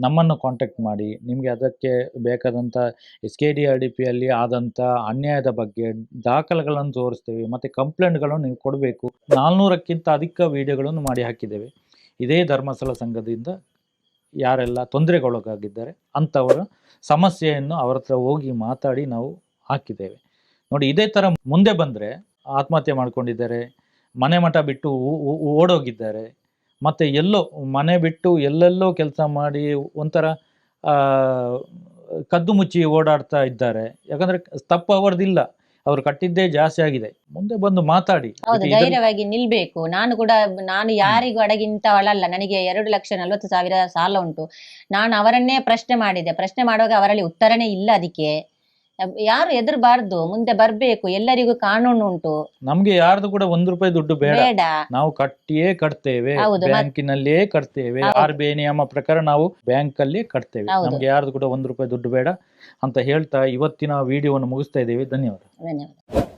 ನಮ್ಮನ್ನು ಕಾಂಟ್ಯಾಕ್ಟ್ ಮಾಡಿ. ನಿಮಗೆ ಅದಕ್ಕೆ ಬೇಕಾದಂಥ S K D R D ಪಿಯಲ್ಲಿ ಆದಂಥ ಅನ್ಯಾಯದ ಬಗ್ಗೆ ದಾಖಲೆಗಳನ್ನು ತೋರಿಸ್ತೇವೆ. ಮತ್ತು ಕಂಪ್ಲೇಂಟ್ಗಳನ್ನು ನೀವು ಕೊಡಬೇಕು. ನಾಲ್ನೂರಕ್ಕಿಂತ ಅಧಿಕ ವಿಡಿಯೋಗಳನ್ನು ಮಾಡಿ ಹಾಕಿದ್ದೇವೆ. ಇದೇ ಧರ್ಮಸ್ಥಳ ಸಂಘದಿಂದ ಯಾರೆಲ್ಲ ತೊಂದರೆಗೊಳಗಾಗಿದ್ದಾರೆ ಅಂಥವರ ಸಮಸ್ಯೆಯನ್ನು ಅವರ ಹತ್ರ ಹೋಗಿ ಮಾತಾಡಿ ನಾವು ಹಾಕಿದ್ದೇವೆ. ನೋಡಿ, ಇದೇ ಥರ ಮುಂದೆ ಬಂದರೆ ಆತ್ಮಹತ್ಯೆ ಮಾಡ್ಕೊಂಡಿದ್ದಾರೆ, ಮನೆ ಮಠ ಬಿಟ್ಟು ಓಡೋಗಿದ್ದಾರೆ, ಮತ್ತು ಎಲ್ಲೋ ಮನೆ ಬಿಟ್ಟು ಎಲ್ಲೆಲ್ಲೋ ಕೆಲಸ ಮಾಡಿ ಒಂಥರ ಕದ್ದು ಮುಚ್ಚಿ ಓಡಾಡ್ತಾ ಇದ್ದಾರೆ. ಯಾಕಂದರೆ ತಪ್ಪು ಅವರದಿಲ್ಲ. ಅವ್ರು ಕಟ್ಟಿದ್ದೇ ಜಾಸ್ತಿ ಆಗಿದೆ. ಮುಂದೆ ಬಂದು ಮಾತಾಡಿ. ಹೌದು ಧೈರ್ಯವಾಗಿ ನಿಲ್ಬೇಕು. ನಾನು ಕೂಡ ನಾನು ಯಾರಿಗೂ ಅಡಗಿಂತವಳಲ್ಲ ನನಗೆ ಎರಡು ಲಕ್ಷ ನಲ್ವತ್ತು ಸಾವಿರ ಸಾಲ ಉಂಟು. ನಾನು ಅವರನ್ನೇ ಪ್ರಶ್ನೆ ಮಾಡಿದೆ. ಪ್ರಶ್ನೆ ಮಾಡುವಾಗ ಅವರಲ್ಲಿ ಉತ್ತರನೇ ಇಲ್ಲ ಅದಕ್ಕೆ. ಯಾರು ಎದುರಬಾರ್ದು ಮುಂದೆ ಬರ್ಬೇಕು ಎಲ್ಲರಿಗೂ ಕಾನೂನು ಉಂಟು. ನಮ್ಗೆ ಯಾರ್ದು ಕೂಡ ಒಂದ್ ರೂಪಾಯಿ ದುಡ್ಡು ಬೇಡ. ಬೇಡ. ನಾವು ಕಟ್ಟಿಯೇ ಕಟ್ತೇವೆ ಹೌದು, ಮತ್- ಬ್ಯಾಂಕಿನಲ್ಲಿಯೇ ಕಟ್ತೇವೆ. ಹೌದು. ಆರ್ ಬಿ ಐ ನಿಯಮ ಪ್ರಕಾರ ನಾವು ಬ್ಯಾಂಕ್ ಅಲ್ಲಿ ಕಟ್ತೇವೆ. ಹೌದು. ನಮ್ಗೆ ಯಾರ್ದು ಕೂಡ ಒಂದ್ ರೂಪಾಯಿ ದುಡ್ಡು ಬೇಡ ಅಂತ ಹೇಳ್ತಾ ಇವತ್ತಿನ ವಿಡಿಯೋವನ್ನು ಮುಗಿಸ್ತಾ ಇದ್ದೇವೆ. ಧನ್ಯವಾದ. ಧನ್ಯವಾದ.